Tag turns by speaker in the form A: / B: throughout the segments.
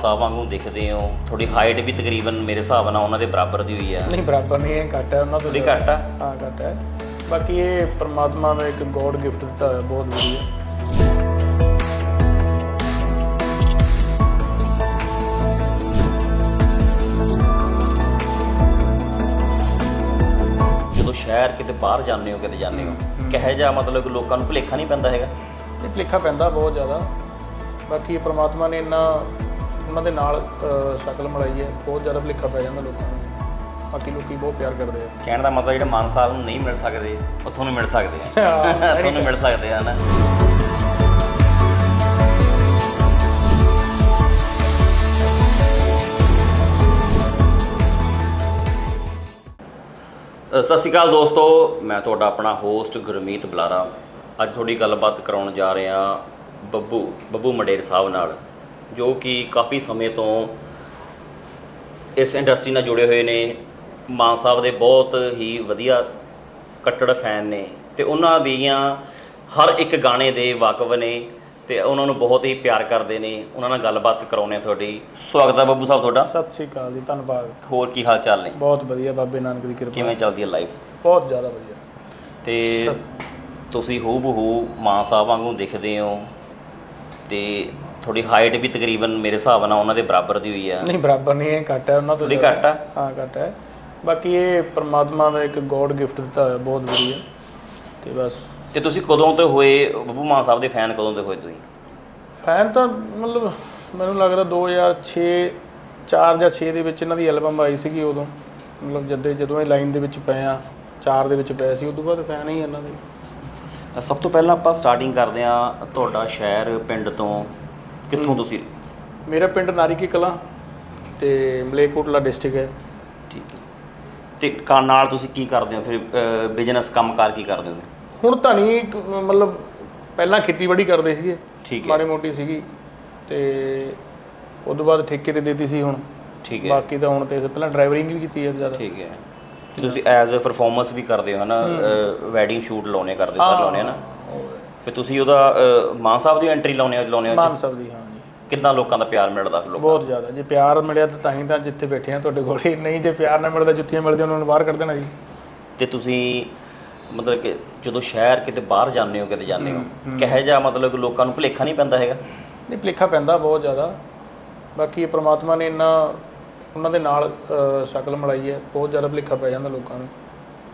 A: ਸਾਹਿਬ ਵਾਂਗੂ ਦਿਖਦੇ ਹੋ। ਤੁਹਾਡੀ ਹਾਈਟ ਵੀ ਤਕਰੀਬਨ ਮੇਰੇ ਹਿਸਾਬ ਨਾਲ ਉਹਨਾਂ ਦੇ ਬਰਾਬਰ ਦੀ ਹੋਈ ਹੈ
B: ਨਹੀਂ ਬਰਾਬਰ ਨਹੀਂ ਇਹ ਘੱਟ ਹੈ ਉਹਨਾਂ ਤੋਂ
A: ਥੋੜੀ ਘੱਟ ਆ?
B: ਹਾਂ ਘੱਟ ਹੈ ਬਾਕੀ ਇਹ ਪ੍ਰਮਾਤਮਾ ਦਾ ਇੱਕ ਗੋਡ ਗਿਫਟ ਦਿੱਤਾ ਹੋਇਆ ਬਹੁਤ ਵਧੀਆ।
A: ਜਦੋਂ ਸ਼ਹਿਰ ਕਿਤੇ ਬਾਹਰ ਜਾਂਦੇ ਹੋ ਕਿਤੇ ਜਾਂਦੇ ਹੋ ਕਹੇ ਜਾ ਮਤਲਬ ਕਿ ਲੋਕਾਂ ਨੂੰ ਭੁਲੇਖਾ ਨਹੀਂ ਪੈਂਦਾ ਹੈਗਾ?
B: ਇਹ ਭੁਲੇਖਾ ਪੈਂਦਾ ਬਹੁਤ ਜ਼ਿਆਦਾ। ਬਾਕੀ ਪ੍ਰਮਾਤਮਾ ਨੇ ਇੰਨਾ ਉਹਨਾਂ ਦੇ ਨਾਲ ਸ਼ਕਲ ਮਿਲਾਈ ਹੈ ਬਹੁਤ ਜ਼ਿਆਦਾ ਭੁਲੇਖਾ ਪੈ ਜਾਂਦਾ ਲੋਕਾਂ ਨੂੰ। ਬਾਕੀ ਲੋਕੀ ਬਹੁਤ ਪਿਆਰ ਕਰਦੇ ਆ।
A: ਕਹਿਣ ਦਾ ਮਤਲਬ ਜਿਹੜੇ ਮਾਨ ਸਾਹਿਬ ਨੂੰ ਨਹੀਂ ਮਿਲ ਸਕਦੇ ਉਹ ਤੁਹਾਨੂੰ ਮਿਲ ਸਕਦੇ ਆ। ਤੁਹਾਨੂੰ ਮਿਲ ਸਕਦੇ। ਆ ਨਾ ਸਤਿ ਸ਼੍ਰੀ ਅਕਾਲ ਦੋਸਤੋ। ਮੈਂ ਤੁਹਾਡਾ ਆਪਣਾ ਹੋਸਟ ਗੁਰਮੀਤ ਬੁਲਾਰਾ। ਅੱਜ ਤੁਹਾਡੀ ਗੱਲਬਾਤ ਕਰਾਉਣ ਜਾ ਰਹੇ ਬੱਬੂ ਬੱਬੂ ਮਡੇਰ ਸਾਹਿਬ ਨਾਲ। ਜੋ ਕਿ ਕਾਫੀ ਸਮੇਂ ਤੋਂ ਇਸ ਇੰਡਸਟਰੀ ਨਾਲ ਜੁੜੇ ਹੋਏ ਨੇ। ਮਾਨ ਸਾਹਿਬ ਦੇ ਬਹੁਤ ਹੀ ਵਧੀਆ ਕੱਟੜ ਫੈਨ ਨੇ ਤੇ ਉਹਨਾਂ ਦੀਆਂ ਹਰ ਇੱਕ ਗਾਣੇ ਦੇ ਵਾਕਫ ਨੇ ਤੇ ਉਹਨਾਂ ਨੂੰ ਬਹੁਤ ਹੀ ਪਿਆਰ ਕਰਦੇ ਨੇ। ਉਹਨਾਂ ਨਾਲ ਗੱਲਬਾਤ ਕਰਾਉਣੇ ਆ ਤੁਹਾਡੀ। ਸਵਾਗਤ ਹੈ ਬੱਬੂ ਸਾਹਿਬ ਤੁਹਾਡਾ।
B: ਸਤਿ ਸ੍ਰੀ ਅਕਾਲ ਜੀ ਧੰਨਵਾਦ।
A: ਹੋਰ ਕੀ ਹਾਲ ਚਾਲ ਨੇ?
B: ਬਹੁਤ ਵਧੀਆ ਬਾਬੇ ਨਾਨਕ ਦੀ ਕਿਰਪਾ।
A: ਕਿਵੇਂ ਚੱਲਦੀ ਹੈ ਲਾਈਫ
B: ਬਹੁਤ ਜ਼ਿਆਦਾ ਵਧੀਆ।
A: ਤੇ ਤੁਸੀਂ ਹੂ ਬਹੂ ਮਾਨ ਸਾਹਿਬ ਵਾਂਗੂ ਦਿਖਦੇ ਹੋ ਤੇ ਤੁਹਾਡੀ ਹਾਈਟ ਵੀ ਤਕਰੀਬਨ ਮੇਰੇ ਹਿਸਾਬ ਨਾਲ ਉਹਨਾਂ ਦੇ ਬਰਾਬਰ ਦੀ ਹੋਈ ਹੈ
B: ਨਹੀਂ ਬਰਾਬਰ ਨਹੀਂ ਇਹ ਘੱਟ ਹੈ ਉਹਨਾਂ ਤੋਂ
A: ਥੋੜੀ। ਘੱਟ ਆ?
B: ਹਾਂ ਘੱਟ ਹੈ। ਬਾਕੀ ਇਹ ਪ੍ਰਮਾਤਮਾ ਦਾ ਇੱਕ ਗੋਡ ਗਿਫਟ ਦਿੱਤਾ ਹੋਇਆ ਬਹੁਤ ਵਧੀਆ। ਤੇ ਬਸ।
A: ਤੇ ਤੁਸੀਂ ਕਦੋਂ ਤੋਂ ਹੋਏ ਬੱਬੂ ਮਾਨ ਸਾਹਿਬ ਦੇ ਫੈਨ ਕਦੋਂ ਤੋਂ ਹੋਏ ਤੁਸੀਂ?
B: ਫੈਨ ਤਾਂ ਮਤਲਬ ਮੈਨੂੰ ਲੱਗਦਾ 2006 4 ਜਾਂ 6 ਦੇ ਵਿੱਚ ਇਹਨਾਂ ਦੀ ਐਲਬਮ ਆਈ ਸੀਗੀ ਉਦੋਂ। ਮਤਲਬ ਜਦੇ ਜਦੋਂ ਇਹ ਲਾਈਨ ਦੇ ਵਿੱਚ ਪਏ ਆ 4 ਦੇ ਵਿੱਚ ਪਏ ਸੀ ਉਦੋਂ ਬਾਅਦ ਫੈਨ ਹੀ ਇਹਨਾਂ ਦੇ।
A: ਸਭ ਤੋਂ ਪਹਿਲਾਂ ਆਪਾਂ ਸਟਾਰਟਿੰਗ ਕਰਦੇ ਹਾਂ ਤੁਹਾਡਾ ਸ਼ਹਿਰ ਪਿੰਡ ਤੋਂ। ਕਿੱਥੋਂ ਤੁਸੀਂ
B: ਮੇਰਾ ਪਿੰਡ ਨਾਰੀਕੀ ਕਲਾਂ ਤੇ ਮਲੇਕੋਟਲਾ ਡਿਸਟ੍ਰਿਕਟ ਹੈ।
A: ਠੀਕ ਹੈ। ਤੇ ਕਾ ਨਾਲ ਤੁਸੀਂ ਕੀ ਕਰਦੇ ਹੋ? ਫਿਰ ਬਿਜ਼ਨਸ ਕੰਮਕਾਰ ਕੀ ਕਰਦੇ ਹੋ?
B: ਹੁਣ ਤਾਂ ਨਹੀਂ ਇੱਕ, ਮਤਲਬ ਪਹਿਲਾਂ ਖੇਤੀਬਾੜੀ ਕਰਦੇ ਸੀਗੇ।
A: ਠੀਕ ਹੈ।
B: ਮਾੜੀ ਮੋਟੀ ਸੀਗੀ ਤੇ ਉਦੋਂ ਬਾਅਦ ਠੇਕੇ ਤੇ ਦਿੱਤੀ ਸੀ ਹੁਣ।
A: ਠੀਕ ਹੈ।
B: ਬਾਕੀ ਤਾਂ ਹੁਣ ਤੇ ਪਹਿਲਾਂ ਡਰਾਈਵਰਿੰਗ ਵੀ ਕੀਤੀ ਹੈ ਜ਼ਿਆਦਾ।
A: ਠੀਕ ਹੈ। ਤੁਸੀਂ ਐਜ਼ ਅ ਪਰਫਾਰਮੈਂਸ ਵੀ ਕਰਦੇ ਹੋ ਹਨਾ? ਵੈਡਿੰਗ ਸ਼ੂਟ ਲਾਉਣੇ ਕਰਦੇ ਸਾਰੇ ਲਾਉਣੇ ਹਨਾ? ਫਿਰ ਤੁਸੀਂ ਉਹਦਾ ਅਹ, ਮਾਨ ਸਾਹਿਬ ਦੀ ਐਂਟਰੀ ਲਾਉਣੇ ਲਾਉਣੇ ਹੋ
B: ਮਾਨ ਸਾਹਿਬ ਦੀ ਹਾਂ ਜੀ।
A: ਕਿੰਨਾ ਲੋਕਾਂ ਦਾ ਪਿਆਰ ਮਿਲਦਾ ਫਿਰ ਲੋਕਾਂ
B: ਬਹੁਤ ਜ਼ਿਆਦਾ। ਜੇ ਪਿਆਰ ਮਿਲਿਆ ਤਾਂ ਤਾਂ ਹੀ ਤਾਂ ਜਿੱਥੇ ਬੈਠੇ ਆ ਤੁਹਾਡੇ ਕੋਲ। ਹੀ ਨਹੀਂ ਜੇ ਪਿਆਰ ਨਾ ਮਿਲਦਾ ਜੁੱਤੀਆਂ ਮਿਲਦੀਆਂ ਉਹਨਾਂ ਨੂੰ ਬਾਹਰ ਕੱਢ ਦੇਣਾ ਜੀ।
A: ਤੇ ਤੁਸੀਂ ਮਤਲਬ ਕਿ ਜਦੋਂ ਸ਼ਹਿਰ ਕਿਤੇ ਬਾਹਰ ਜਾਂਦੇ ਹੋ ਕਿਤੇ ਜਾਂਦੇ ਹੋ ਕਹੇ ਜਾ ਮਤਲਬ ਕਿ ਲੋਕਾਂ ਨੂੰ ਭੁਲੇਖਾ ਨਹੀਂ ਪੈਂਦਾ ਹੈਗਾ?
B: ਨਹੀਂ ਭੁਲੇਖਾ ਪੈਂਦਾ ਬਹੁਤ ਜ਼ਿਆਦਾ। ਬਾਕੀ ਪ੍ਰਮਾਤਮਾ ਨੇ ਇੰਨਾ ਉਹਨਾਂ ਦੇ ਨਾਲ ਅ, ਸ਼ਕਲ ਮਿਲਾਈ ਹੈ। ਬਹੁਤ ਜ਼ਿਆਦਾ ਭੁਲੇਖਾ ਪੈ ਜਾਂਦਾ ਲੋਕਾਂ ਨੂੰ।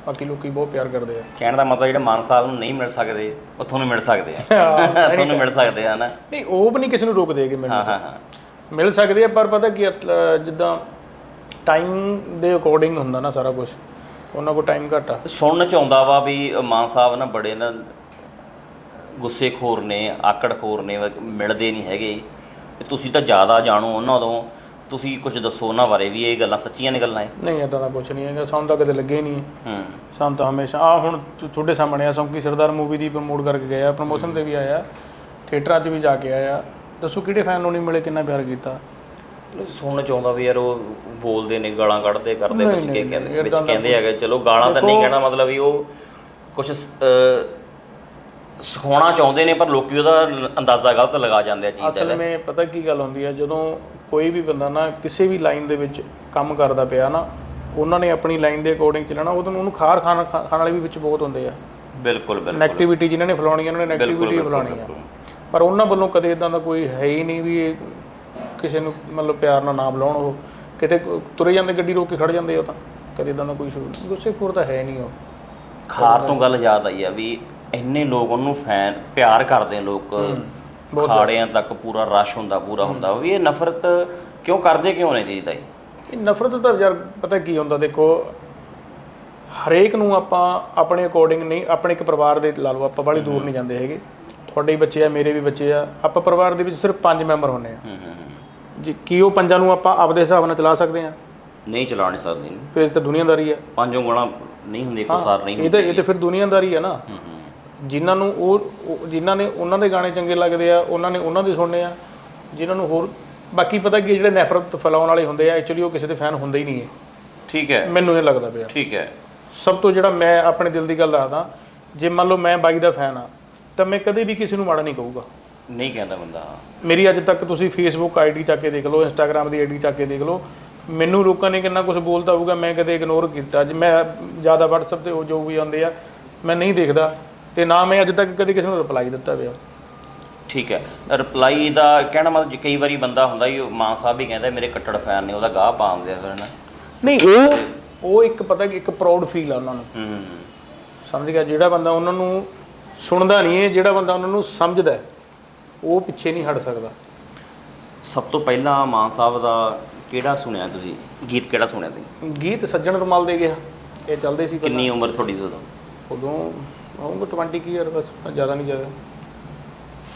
B: ਬਾਕੀ ਲੋਕੀ ਬਹੁਤ ਪਿਆਰ ਕਰਦੇ ਆ।
A: ਕਹਿਣ ਦਾ ਮਤਲਬ ਜਿਹੜੇ ਮਾਨ ਸਾਹਿਬ ਨੂੰ ਨਹੀਂ ਮਿਲ ਸਕਦੇ ਉਹ ਤੁਹਾਨੂੰ ਮਿਲ ਸਕਦੇ ਆ। ਤੁਹਾਨੂੰ ਮਿਲ ਸਕਦੇ ਆ ਨਾ
B: ਨਹੀਂ ਉਹ ਵੀ ਨਹੀਂ ਕਿਸੇ ਨੂੰ ਰੋਕਦੇਗੇ ਮੈਨੂੰ
A: ਹਾਂ ਹਾਂ ਹਾਂ।
B: ਮਿਲ ਸਕਦੇ ਆ ਪਰ ਪਤਾ ਕੀ ਜਿੱਦਾਂ ਟਾਈਮ ਦੇ ਅਕੋਰਡਿੰਗ ਹੁੰਦਾ ਨਾ ਸਾਰਾ ਕੁਝ ਉਹਨਾਂ ਕੋਲ ਟਾਈਮ ਘੱਟ ਆ।
A: ਸੁਣਨ ਚ ਆਉਂਦਾ ਵਾ ਵੀ ਮਾਨ ਸਾਹਿਬ ਨਾ ਬੜੇ ਨਾ ਗੁੱਸੇਖੋਰ ਨੇ ਆਕੜਖੋਰ ਨੇ ਮਿਲਦੇ ਨਹੀਂ ਹੈਗੇ। ਤੁਸੀਂ ਤਾਂ ਜ਼ਿਆਦਾ ਜਾਣੋ ਉਹਨਾਂ ਤੋਂ। ਤੁਸੀਂ ਕੁਝ ਦੱਸੋ ਉਹਨਾਂ ਬਾਰੇ ਵੀ ਇਹ ਗੱਲਾਂ ਸੱਚੀਆਂ ਨੇ ਗੱਲਾਂ ਇਹ?
B: ਨਹੀਂ ਇਦਾਂ ਦਾ ਕੁਝ ਨਹੀਂ ਹੈਗਾ ਸਾਨੂੰ ਤਾਂ ਕਦੇ ਲੱਗੇ ਨਹੀਂ।
A: ਹੂੰ।
B: ਸਾਨੂੰ ਤਾਂ ਹਮੇਸ਼ਾ ਆ ਹੁਣ ਤੁ- ਤੁਹਾਡੇ ਸਾਹਮਣੇ ਆ ਸੌਂਕੀ ਸਰਦਾਰ ਮੂਵੀ ਦੀ ਪ੍ਰਮੋਟ ਕਰਕੇ ਗਏ ਆ ਪ੍ਰਮੋਸ਼ਨ ਤੇ ਵੀ ਆਇਆ ਥੀਏਟਰਾਂ 'ਚ ਵੀ ਜਾ ਕੇ ਆਇਆ। ਦੱਸੋ ਕਿਹੜੇ ਫੈਨ ਨੂੰ ਨਹੀਂ ਮਿਲੇ ਕਿੰਨਾ ਪਿਆਰ ਕੀਤਾ?
A: ਸੁਣਨ ਚ ਆਉਂਦਾ ਵੀ ਯਾਰ ਉਹ ਬੋਲਦੇ ਨੇ ਗਾਲਾਂ ਕੱਢਦੇ ਕਰਦੇ ਵਿੱਚ ਕੇ ਕਹਿੰਦੇ ਵਿੱਚ ਕਹਿੰਦੇ ਹੈਗੇ ਚਲੋ ਗਾਲਾਂ ਤਾਂ ਨਹੀਂ ਕਹਿਣਾ ਮਤਲਬ ਵੀ ਉਹ ਕੁਝ ਸਿਖਾਉਣਾ ਚਾਹੁੰਦੇ ਨੇ ਪਰ ਲੋਕੀ ਉਹਦਾ ਲ- ਅੰਦਾਜ਼ਾ ਗਲਤ ਲਗਾ ਜਾਂਦੇ ਆ ਚੀਜ਼
B: ਅਸਲ
A: ਦਾ
B: ਵਿੱਚ ਪਤਾ ਕੀ ਗੱਲ ਹੁੰਦੀ ਹੈ ਜਦੋਂ ਕੋਈ ਵੀ ਬੰਦਾ ਨਾ ਕਿਸੇ ਵੀ ਲਾਈਨ ਦੇ ਵਿੱਚ ਕੰਮ ਕਰਦਾ ਪਿਆ ਨਾ ਉਹਨਾਂ ਨੇ ਆਪਣੀ ਲਾਈਨ ਦੇ ਅਕੋਰਡਿੰਗ ਚੱਲਣਾ ਉਦੋਂ ਉਹਨੂੰ ਖਾਰ ਖਾਣ ਖਾਣ ਵਾਲੇ ਵੀ ਵਿੱਚ ਬਹੁਤ ਹੁੰਦੇ ਆ।
A: ਬਿਲਕੁਲ ਬਿਲਕੁਲ।
B: ਨੈਗੇਟਿਵਿਟੀ ਜਿਨ੍ਹਾਂ ਨੇ ਫੈਲਾਉਣੀ ਉਹਨਾਂ ਨੇ ਨੈਗੇਟਿਵਿਟੀ ਫੈਲਾਉਣੀ ਆ। ਪਰ ਉਹਨਾਂ ਵੱਲੋਂ ਕਦੇ ਇਦਾਂ ਦਾ ਕੋਈ ਹੈ ਹੀ ਨਹੀਂ ਵੀ ਕਿਸੇ ਨੂੰ ਮਤਲਬ ਪਿਆਰ ਨਾਲ ਨਾਮ ਲਾਉਣ ਉਹ। ਕਿਤੇ ਤੁਰੇ ਜਾਂਦੇ ਗੱਡੀ ਰੋਕ ਕੇ ਖੜ ਜਾਂਦੇ ਉਹ ਤਾਂ ਕਦੇ ਇਦਾਂ ਦਾ ਕੋਈ ਸ਼ੁਰੂ ਗੁੱਸੇਖੋਰ ਤਾਂ ਹੈ ਨਹੀਂ ਉਹ।
A: ਖਾਰ ਤੋਂ ਗੱਲ ਯਾਦ ਆਈ ਆ ਵੀ ਇੰਨੇ ਲੋਕ ਉਹਨੂੰ ਫੈਨ ਪਿਆਰ ਕਰਦੇ ਲੋਕ। ਖਾੜਿਆਂ ਤੱਕ ਪੂਰਾ ਰਸ਼ ਹੁੰਦਾ ਪੂਰਾ ਹੁੰਦਾ। ਵੀ ਇਹ ਨਫ਼ਰਤ ਕਿਉਂ ਕਰਦੇ ਕਿਉਂ ਨੇ ਚੀਜ਼ ਦਾ ਇਹ?
B: ਇਹ ਨਫ਼ਰਤ ਤਾਂ ਯਾਰ ਪਤਾ ਕੀ ਹੁੰਦਾ ਦੇਖੋ ਹਰੇਕ ਨੂੰ ਆਪਾਂ ਆਪਣੇ ਅਕੋਰਡਿੰਗ ਨਹੀਂ ਆਪਣੇ ਇੱਕ ਪਰਿਵਾਰ ਦੇ ਲਾ ਲਓ ਆਪਾਂ ਬਾਹਲੀ ਦੂਰ ਨਹੀਂ ਜਾਂਦੇ ਹੈਗੇ। ਤੁਹਾਡੇ ਬੱਚੇ ਆ ਮੇਰੇ ਵੀ ਬੱਚੇ ਆ ਆਪਾਂ ਪਰਿਵਾਰ ਦੇ ਵਿੱਚ ਸਿਰਫ ਪੰਜ ਮੈਂਬਰ ਹੁੰਨੇ ਆ।
A: ਹੂੰ ਹੂੰ ਹੂੰ।
B: ਜੀ ਕੀ ਉਹ ਪੰਜਾਂ ਨੂੰ ਆਪਾਂ ਆਪਦੇ ਹਿਸਾਬ ਨਾਲ ਚਲਾ ਸਕਦੇ ਆ?
A: ਨਹੀਂ ਚਲਾ ਨਹੀਂ ਸਕਦੇ।
B: ਫਿਰ ਇਹ ਤਾਂ ਦੁਨੀਆਦਾਰੀ ਆ।
A: ਪੰਜੋਂ ਗੁਣਾ ਨਹੀਂ ਹੁੰਦੇ ਇੱਕੋ ਸਾਰ ਨਹੀਂ
B: ਇਹ ਤਾਂ ਇਹ ਤਾਂ ਫਿਰ ਦੁਨੀਆਦਾਰੀ ਆ ਨਾ। ਜਿਨ੍ਹਾਂ ਨੂੰ ਉਹ ਉਹ- ਜਿਨ੍ਹਾਂ ਨੇ ਉਹਨਾਂ ਦੇ ਗਾਣੇ ਚੰਗੇ ਲੱਗਦੇ ਆ ਉਹਨਾਂ ਨੇ ਉਹਨਾਂ ਦੇ ਸੁਣਨੇ ਆ ਜਿਨ੍ਹਾਂ ਨੂੰ ਹੋਰ ਬਾਕੀ ਪਤਾ ਕੀ ਹੈ, ਜਿਹੜੇ ਨਫ਼ਰਤ ਫੈਲਾਉਣ ਵਾਲੇ ਹੁੰਦੇ ਆ ਐਕਚੁਅਲੀ ਉਹ ਕਿਸੇ ਦੇ ਫੈਨ ਹੁੰਦੇ ਹੀ ਨਹੀਂ ਹੈ
A: ਠੀਕ ਹੈ।
B: ਮੈਨੂੰ ਇਹ ਲੱਗਦਾ ਪਿਆ।
A: ਠੀਕ ਹੈ।
B: ਸਭ ਤੋਂ ਜਿਹੜਾ ਮੈਂ ਆਪਣੇ ਦਿਲ ਦੀ ਗੱਲ ਦੱਸਦਾ ਜੇ ਮੰਨ ਲਓ ਮੈਂ ਬਾਈ ਦਾ ਫੈਨ ਆ ਤਾਂ ਮੈਂ ਕਦੇ ਵੀ ਕਿਸੇ ਨੂੰ ਮਾੜਾ ਨਹੀਂ ਕਹੂਗਾ।
A: ਨਹੀਂ ਕਹਿੰਦਾ ਬੰਦਾ
B: ਮੇਰੀ ਅੱਜ ਤੱਕ ਤੁਸੀਂ ਫੇਸਬੁੱਕ ਆਈਡੀ ਚੱਕ ਕੇ ਦੇਖ ਲਓ ਇੰਸਟਾਗ੍ਰam ਦੀ ਆਈਡੀ ਚੱਕ ਕੇ ਦੇਖ ਲਓ ਮੈਨੂੰ ਲੋਕਾਂ ਨੇ ਕਿੰਨਾ ਕੁਝ ਬੋਲਦਾ ਹੋਊਗਾ ਮੈਂ ਕਦੇ ਇਗਨੋਰ ਕੀਤਾ। ਅੱਜ ਮੈਂ ਜ਼ਿਆਦਾ WhatsApp ਤੇ ਉਹ ਜੋ ਵੀ ਆਉਂਦੇ ਆ ਮੈਂ ਨਹੀਂ ਦੇਖਦਾ। ਤੇ ਨਾ ਮੈਂ ਅੱਜ ਤੱਕ ਕਦੇ ਕਿਸੇ ਨੂੰ ਰਿਪਲਾਈ ਦਿੱਤਾ ਪਿਆ।
A: ਠੀਕ ਹੈ। ਰਿਪਲਾਈ ਦਾ ਕਹਿਣਾ ਮਤਲਬ ਜੇ ਕਈ ਵਾਰੀ ਬੰਦਾ ਹੁੰਦਾ ਹੀ ਮਾਨ ਸਾਹਿਬ ਵੀ ਕਹਿੰਦਾ ਮੇਰੇ ਕੱਟੜ ਫੈਨ ਨੇ ਉਹਦਾ ਗਾਹ ਪਾਉਂਦੇ ਆ ਫਿਰ ਨਾ।
B: ਨਹੀਂ ਉਹ ਉਹ ਇੱਕ ਪਤਾ ਕਿ ਇੱਕ ਪ੍ਰਾਊਡ ਫੀਲ ਆ ਉਹਨਾਂ ਨੂੰ।
A: ਹੂੰ
B: ਸਮਝ ਗਿਆ? ਜਿਹੜਾ ਬੰਦਾ ਉਹਨਾਂ ਨੂੰ ਸੁਣਦਾ ਨਹੀਂ ਹੈ ਜਿਹੜਾ ਬੰਦਾ ਉਹਨਾਂ ਨੂੰ ਸਮਝਦਾ ਹੈ, ਉਹ ਪਿੱਛੇ ਨਹੀਂ ਹਟ ਸਕਦਾ।
A: ਸਭ ਤੋਂ ਪਹਿਲਾਂ ਮਾਨ ਸਾਹਿਬ ਦਾ ਕਿਹੜਾ ਸੁਣਿਆ ਤੁਸੀਂ? ਗੀਤ ਕਿਹੜਾ ਸੁਣਿਆ ਤੁਸੀਂ?
B: ਗੀਤ ਸੱਜਣ ਰੁਮਾਲ ਦੇ ਗਿਆ। ਇਹ ਚੱਲਦੇ ਸੀ ਪਹਿਲਾਂ।
A: ਕਿੰਨੀ ਉਮਰ ਤੁਹਾਡੀ ਸੀ ਉਦੋਂ?
B: ਉਦੋਂ ਆਉਂਗਾ 20 ਕੀ ਯਾਰ ਬਸ ਜ਼ਿਆਦਾ ਨਹੀਂ ਜ਼ਿਆਦਾ।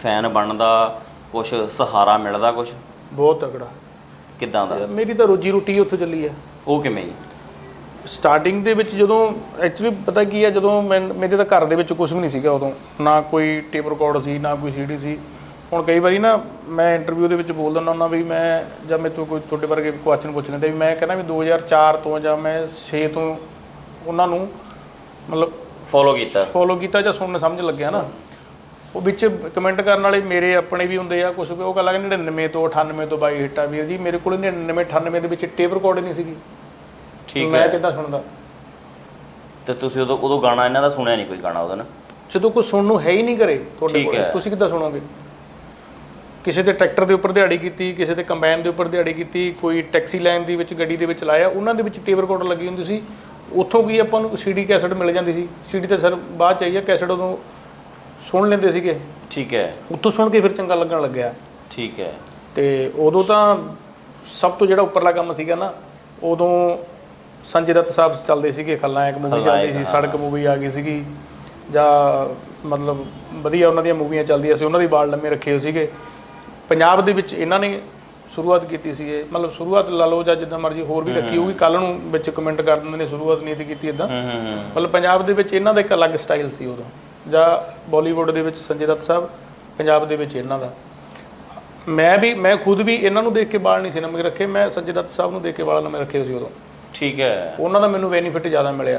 A: ਫੈਨ ਬਣਨ ਦਾ ਕੁਝ ਸਹਾਰਾ ਮਿਲਦਾ ਕੁਝ
B: ਬਹੁਤ ਤਕੜਾ।
A: ਕਿੱਦਾਂ ਦਾ?
B: ਮੇਰੀ ਤਾਂ ਰੋਜੀ ਰੋਟੀ ਉੱਥੋਂ ਚੱਲੀ ਹੈ
A: ਉਹ ਕਿਵੇਂ ਜੀ?
B: ਸਟਾਰਟਿੰਗ ਦੇ ਵਿੱਚ ਜਦੋਂ ਐਕਚੁਅਲੀ ਪਤਾ ਕੀ ਹੈ ਜਦੋਂ ਮੈਂ ਮੇਰੇ ਤਾਂ ਘਰ ਦੇ ਵਿੱਚ ਕੁਝ ਵੀ ਨਹੀਂ ਸੀਗਾ ਉਦੋਂ। ਨਾ ਕੋਈ ਟੇਪ ਰਿਕਾਰਡ ਸੀ ਨਾ ਕੋਈ ਸੀਡੀ ਸੀ। ਹੁਣ ਕਈ ਵਾਰੀ ਨਾ ਮੈਂ ਇੰਟਰਵਿਊ ਦੇ ਵਿੱਚ ਬੋਲ ਦਿੰਦਾ ਹੁੰਦਾ ਵੀ ਮੈਂ ਜਾਂ ਮੇਰੇ ਤੋਂ ਕੋਈ ਤੁਹਾਡੇ ਵਰਗੇ ਕੁਐਸਚਨ ਪੁੱਛ ਲੈਂਦੇ ਵੀ ਮੈਂ ਕਹਿੰਦਾ ਵੀ 2004 ਤੋਂ ਜਾਂ ਮੈਂ 6 ਤੋਂ ਉਹਨਾਂ ਨੂੰ ਮਤਲਬ
A: ਫੋਲੋ ਕੀਤਾ।
B: ਫੋਲੋ ਕੀਤਾ ਜਾਂ ਸੁਣਨ ਸਮਝ ਲੱਗਿਆ ਨਾ। ਉਹ ਵਿੱਚ ਕਮੈਂਟ ਕਰਨ ਵਾਲੇ ਮੇਰੇ ਆਪਣੇ ਵੀ ਹੁੰਦੇ ਆ ਕੁਝ ਉਹ ਗੱਲ 99 ਤੋਂ 98 ਤੋਂ ਬਾਈ ਹਿੱਟਾ ਵੀਰ ਜੀ ਮੇਰੇ ਕੋਲ 99 98 ਦੇ ਵਿੱਚ ਟੇਪ ਰਿਕਾਰਡ ਨਹੀਂ ਸੀਗੀ।
A: ਠੀਕ
B: ਮੈਂ
A: ਹੈ।
B: ਕਿੱਦਾਂ ਸੁਣਦਾ?
A: ਤੇ ਤੁਸੀਂ ਉਦੋਂ ਉਦੋਂ ਗਾਣਾ ਇਹਨਾਂ ਦਾ ਸੁਣਿਆ ਨਹੀਂ ਕੋਈ ਗਾਣਾ ਉਹਦਾ ਨਾ
B: ਜਦੋਂ ਕੋਈ ਸੁਣਨ ਨੂੰ ਹੈ ਹੀ ਨਹੀਂ ਕਰੇ ਤੁਹਾਡੇ ਕੋਲ। ਤੁਸੀਂ ਕਿੱਦਾਂ ਸੁਣੋਗੇ? ਕਿਸੇ ਦੇ ਟਰੈਕਟਰ ਦੇ ਉੱਪਰ ਦਿਹਾੜੀ ਕੀਤੀ ਕਿਸੇ ਦੇ ਕੰਬਾਈਨ ਦੇ ਉੱਪਰ ਦਿਹਾੜੀ ਕੀਤੀ ਕੋਈ ਟੈਕਸੀ ਲਾਈਨ ਦੇ ਵਿੱਚ ਗੱਡੀ ਦੇ ਵਿੱਚ ਲਾਇਆ ਉਹਨਾਂ ਦੇ ਵਿੱਚ ਟੇਪ ਰਿਕਾਰਡਰ ਲੱਗੀ ਹੁੰਦੀ ਸੀ। ਉੱਥੋਂ ਕੀ ਆਪਾਂ ਨੂੰ ਸੀਡੀ ਕੈਸਟ ਮਿਲ ਜਾਂਦੀ ਸੀ? ਸੀਡੀ ਤੇ ਸਰ ਬਾਅਦ ਚਾਹੀਏ ਕੈਸਟ ਉਦੋਂ ਸੁਣ ਲੈਂਦੇ ਸੀਗੇ।
A: ਠੀਕ ਹੈ।
B: ਉੱਥੋਂ ਸੁਣ ਕੇ ਫਿਰ ਚੰਗਾ ਲੱਗਣ ਲੱਗਿਆ।
A: ਠੀਕ ਹੈ।
B: ਤੇ ਉਦੋਂ ਤਾਂ ਸਭ ਤੋਂ ਜਿਹੜਾ ਉੱਪਰਲਾ ਕੰਮ ਸੀਗਾ ਨਾ ਉਦੋਂ ਸੰਜੇ ਦੱਤ ਸਾਹਿਬ ਚੱਲਦੇ ਸੀਗੇ ਖਲਨਾਇਕ ਮੂਵੀ ਚੱਲਦੀ ਸੀ ਸੜਕ ਮੂਵੀ ਆ ਗਈ ਸੀਗੀ ਜਾਂ ਮਤਲਬ ਵਧੀਆ ਉਹਨਾਂ ਦੀਆਂ ਮੂਵੀਆਂ ਚੱਲਦੀਆਂ ਸੀ ਉਹਨਾਂ ਦੀ ਬਾਲ ਲੰਮੇ ਰੱਖੇ ਹੋਏ ਸੀਗੇ। ਪੰਜਾਬ ਦੇ ਵਿੱਚ ਇਹਨਾਂ ਨੇ ਸ਼ੁਰੂਆਤ ਕੀਤੀ ਸੀ ਇਹ ਮਤਲਬ ਸ਼ੁਰੂਆਤ ਲਾ ਲਓ ਜਾਂ ਜਿੱਦਾਂ ਮਰਜ਼ੀ ਹੋਰ ਵੀ ਰੱਖੀ ਹੋਊਗੀ ਕੱਲ ਨੂੰ ਵਿੱਚ ਕਮੈਂਟ ਕਰ ਦਿੰਦੇ ਨੇ ਸ਼ੁਰੂਆਤ ਨਹੀਂ ਸੀ ਕੀਤੀ ਇਦਾਂ
A: ਹੂੰ ਹੂੰ ਹੂੰ।
B: ਮਤਲਬ ਪੰਜਾਬ ਦੇ ਵਿੱਚ ਇਹਨਾਂ ਦਾ ਇੱਕ ਅਲੱਗ ਸਟਾਈਲ ਸੀ ਉਦੋਂ। ਜਾਂ ਬਾਲੀਵੁੱਡ ਦੇ ਵਿੱਚ ਸੰਜੇ ਦੱਤ ਸਾਹਿਬ ਪੰਜਾਬ ਦੇ ਵਿੱਚ ਇਹਨਾਂ ਦਾ। ਮੈਂ ਵੀ ਮੈਂ ਖੁਦ ਵੀ ਇਹਨਾਂ ਨੂੰ ਦੇਖ ਕੇ ਵਾਲ ਨਹੀਂ ਸੀ ਰੱਖੇ ਮੈਂ ਸੰਜੇ ਦੱਤ ਸਾਹਿਬ ਨੂੰ ਦੇਖ ਕੇ ਵਾਲ ਨਵੇਂ ਰੱਖੇ ਸੀ ਉਦੋਂ।
A: ਠੀਕ ਹੈ।
B: ਉਹਨਾਂ ਦਾ ਮੈਨੂੰ ਬੈਨੀਫਿਟ ਜ਼ਿਆਦਾ ਮਿਲਿਆ।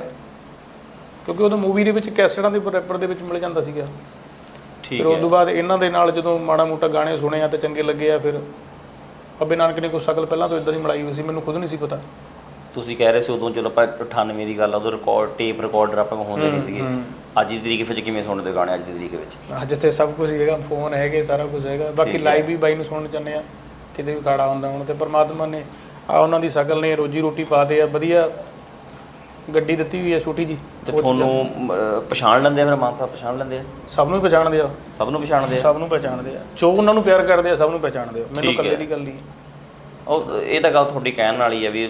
B: ਕਿਉਂਕਿ ਉਦੋਂ ਮੂਵੀ ਦੇ ਵਿੱਚ ਕੈਸਟਾਂ ਦੇ ਰੈਪਰ ਦੇ ਵਿੱਚ ਮਿਲ ਜਾਂਦਾ ਸੀਗਾ।
A: ਠੀਕ
B: ਫਿਰ ਉਸ ਤੋਂ ਬਾਅਦ ਇਹਨਾਂ ਦੇ ਨਾਲ ਜਦੋਂ ਮਾੜਾ ਮੋਟਾ ਗਾਣੇ ਸੁਣੇ ਆ ਤੇ ਚੰਗੇ ਲੱਗੇ ਆ ਫਿਰ ਅੱਬੇ ਨਾਨਕ ਨੇ ਕੋਈ ਸ਼ਕਲ ਪਹਿਲਾਂ ਤੋਂ ਇਦਾਂ ਦੀ ਮਿਲਾਈ ਹੋਈ ਸੀ ਮੈਨੂੰ ਖੁਦ ਨਹੀਂ ਸੀ ਪਤਾ।
A: ਤੁਸੀਂ ਕਹਿ ਰਹੇ ਸੀ ਉਦੋਂ ਚਲੋ ਆਪਾਂ 98 ਦੀ ਗੱਲ ਆ ਉਦੋਂ ਰਿਕਾਰਡ ਟੇਪ ਰਿਕਾਰਡਰ ਆਪਾਂ ਕੋਲ ਹੁੰਦੇ ਨਹੀਂ ਸੀਗੇ। ਅੱਜ ਦੀ ਤਰੀਕ ਵਿੱਚ ਕਿਵੇਂ ਸੁਣਦੇ ਗਾਣੇ ਅੱਜ ਦੀ ਤਰੀਕ ਵਿੱਚ?
B: ਅੱਜ ਤੇ ਸਭ ਕੁਝ ਹੈਗਾ ਫੋਨ ਹੈਗੇ ਸਾਰਾ ਕੁਝ ਹੈਗਾ। ਬਾਕੀ ਲਾਈਵ ਵੀ ਬਾਈ ਨੂੰ ਸੁਣਨ ਚਾਹੁੰਦੇ ਆ ਕਿਤੇ ਵੀ ਖਾੜਾ ਹੁੰਦਾ ਹੁਣ ਤੇ ਪਰਮਾਤਮਾ ਨੇ ਆ ਉਹਨਾਂ ਦੀ ਸ਼ਕਲ ਨੇ ਰੋਜੀ ਰੋਟੀ ਪਾਦੇ ਆ ਵਧੀਆ ਗੱਡੀ ਦਿੱਤੀ ਹੋਈ ਹੈ ਛੋਟੀ ਜੀ
A: ਤੇ ਤੁਹਾਨੂੰ ਅਹ, ਪਛਾਣ ਲੈਂਦੇ ਆ ਫਿਰ ਮਾਨ ਸਾਹਿਬ ਪਛਾਣ ਲੈਂਦੇ ਆ?
B: ਸਭ ਨੂੰ ਪਛਾਣਦੇ ਆ।
A: ਸਭ ਨੂੰ ਪਛਾਣਦੇ ਆ?
B: ਸਭ ਨੂੰ ਪਛਾਣਦੇ ਆ। ਜੋ ਉਹਨਾਂ ਨੂੰ ਪਿਆਰ ਕਰਦੇ ਆ ਸਭ ਨੂੰ ਪਛਾਣਦੇ ਆ। ਮੈਨੂੰ
A: ਠੀਕ
B: ਇਕੱਲੇ
A: ਹੈ।
B: ਦੀ ਗੱਲ ਨਹੀਂ
A: ਉਹ ਇਹ ਤਾਂ ਗੱਲ ਤੁਹਾਡੀ ਕਹਿਣ ਵਾਲੀ ਆ ਵੀ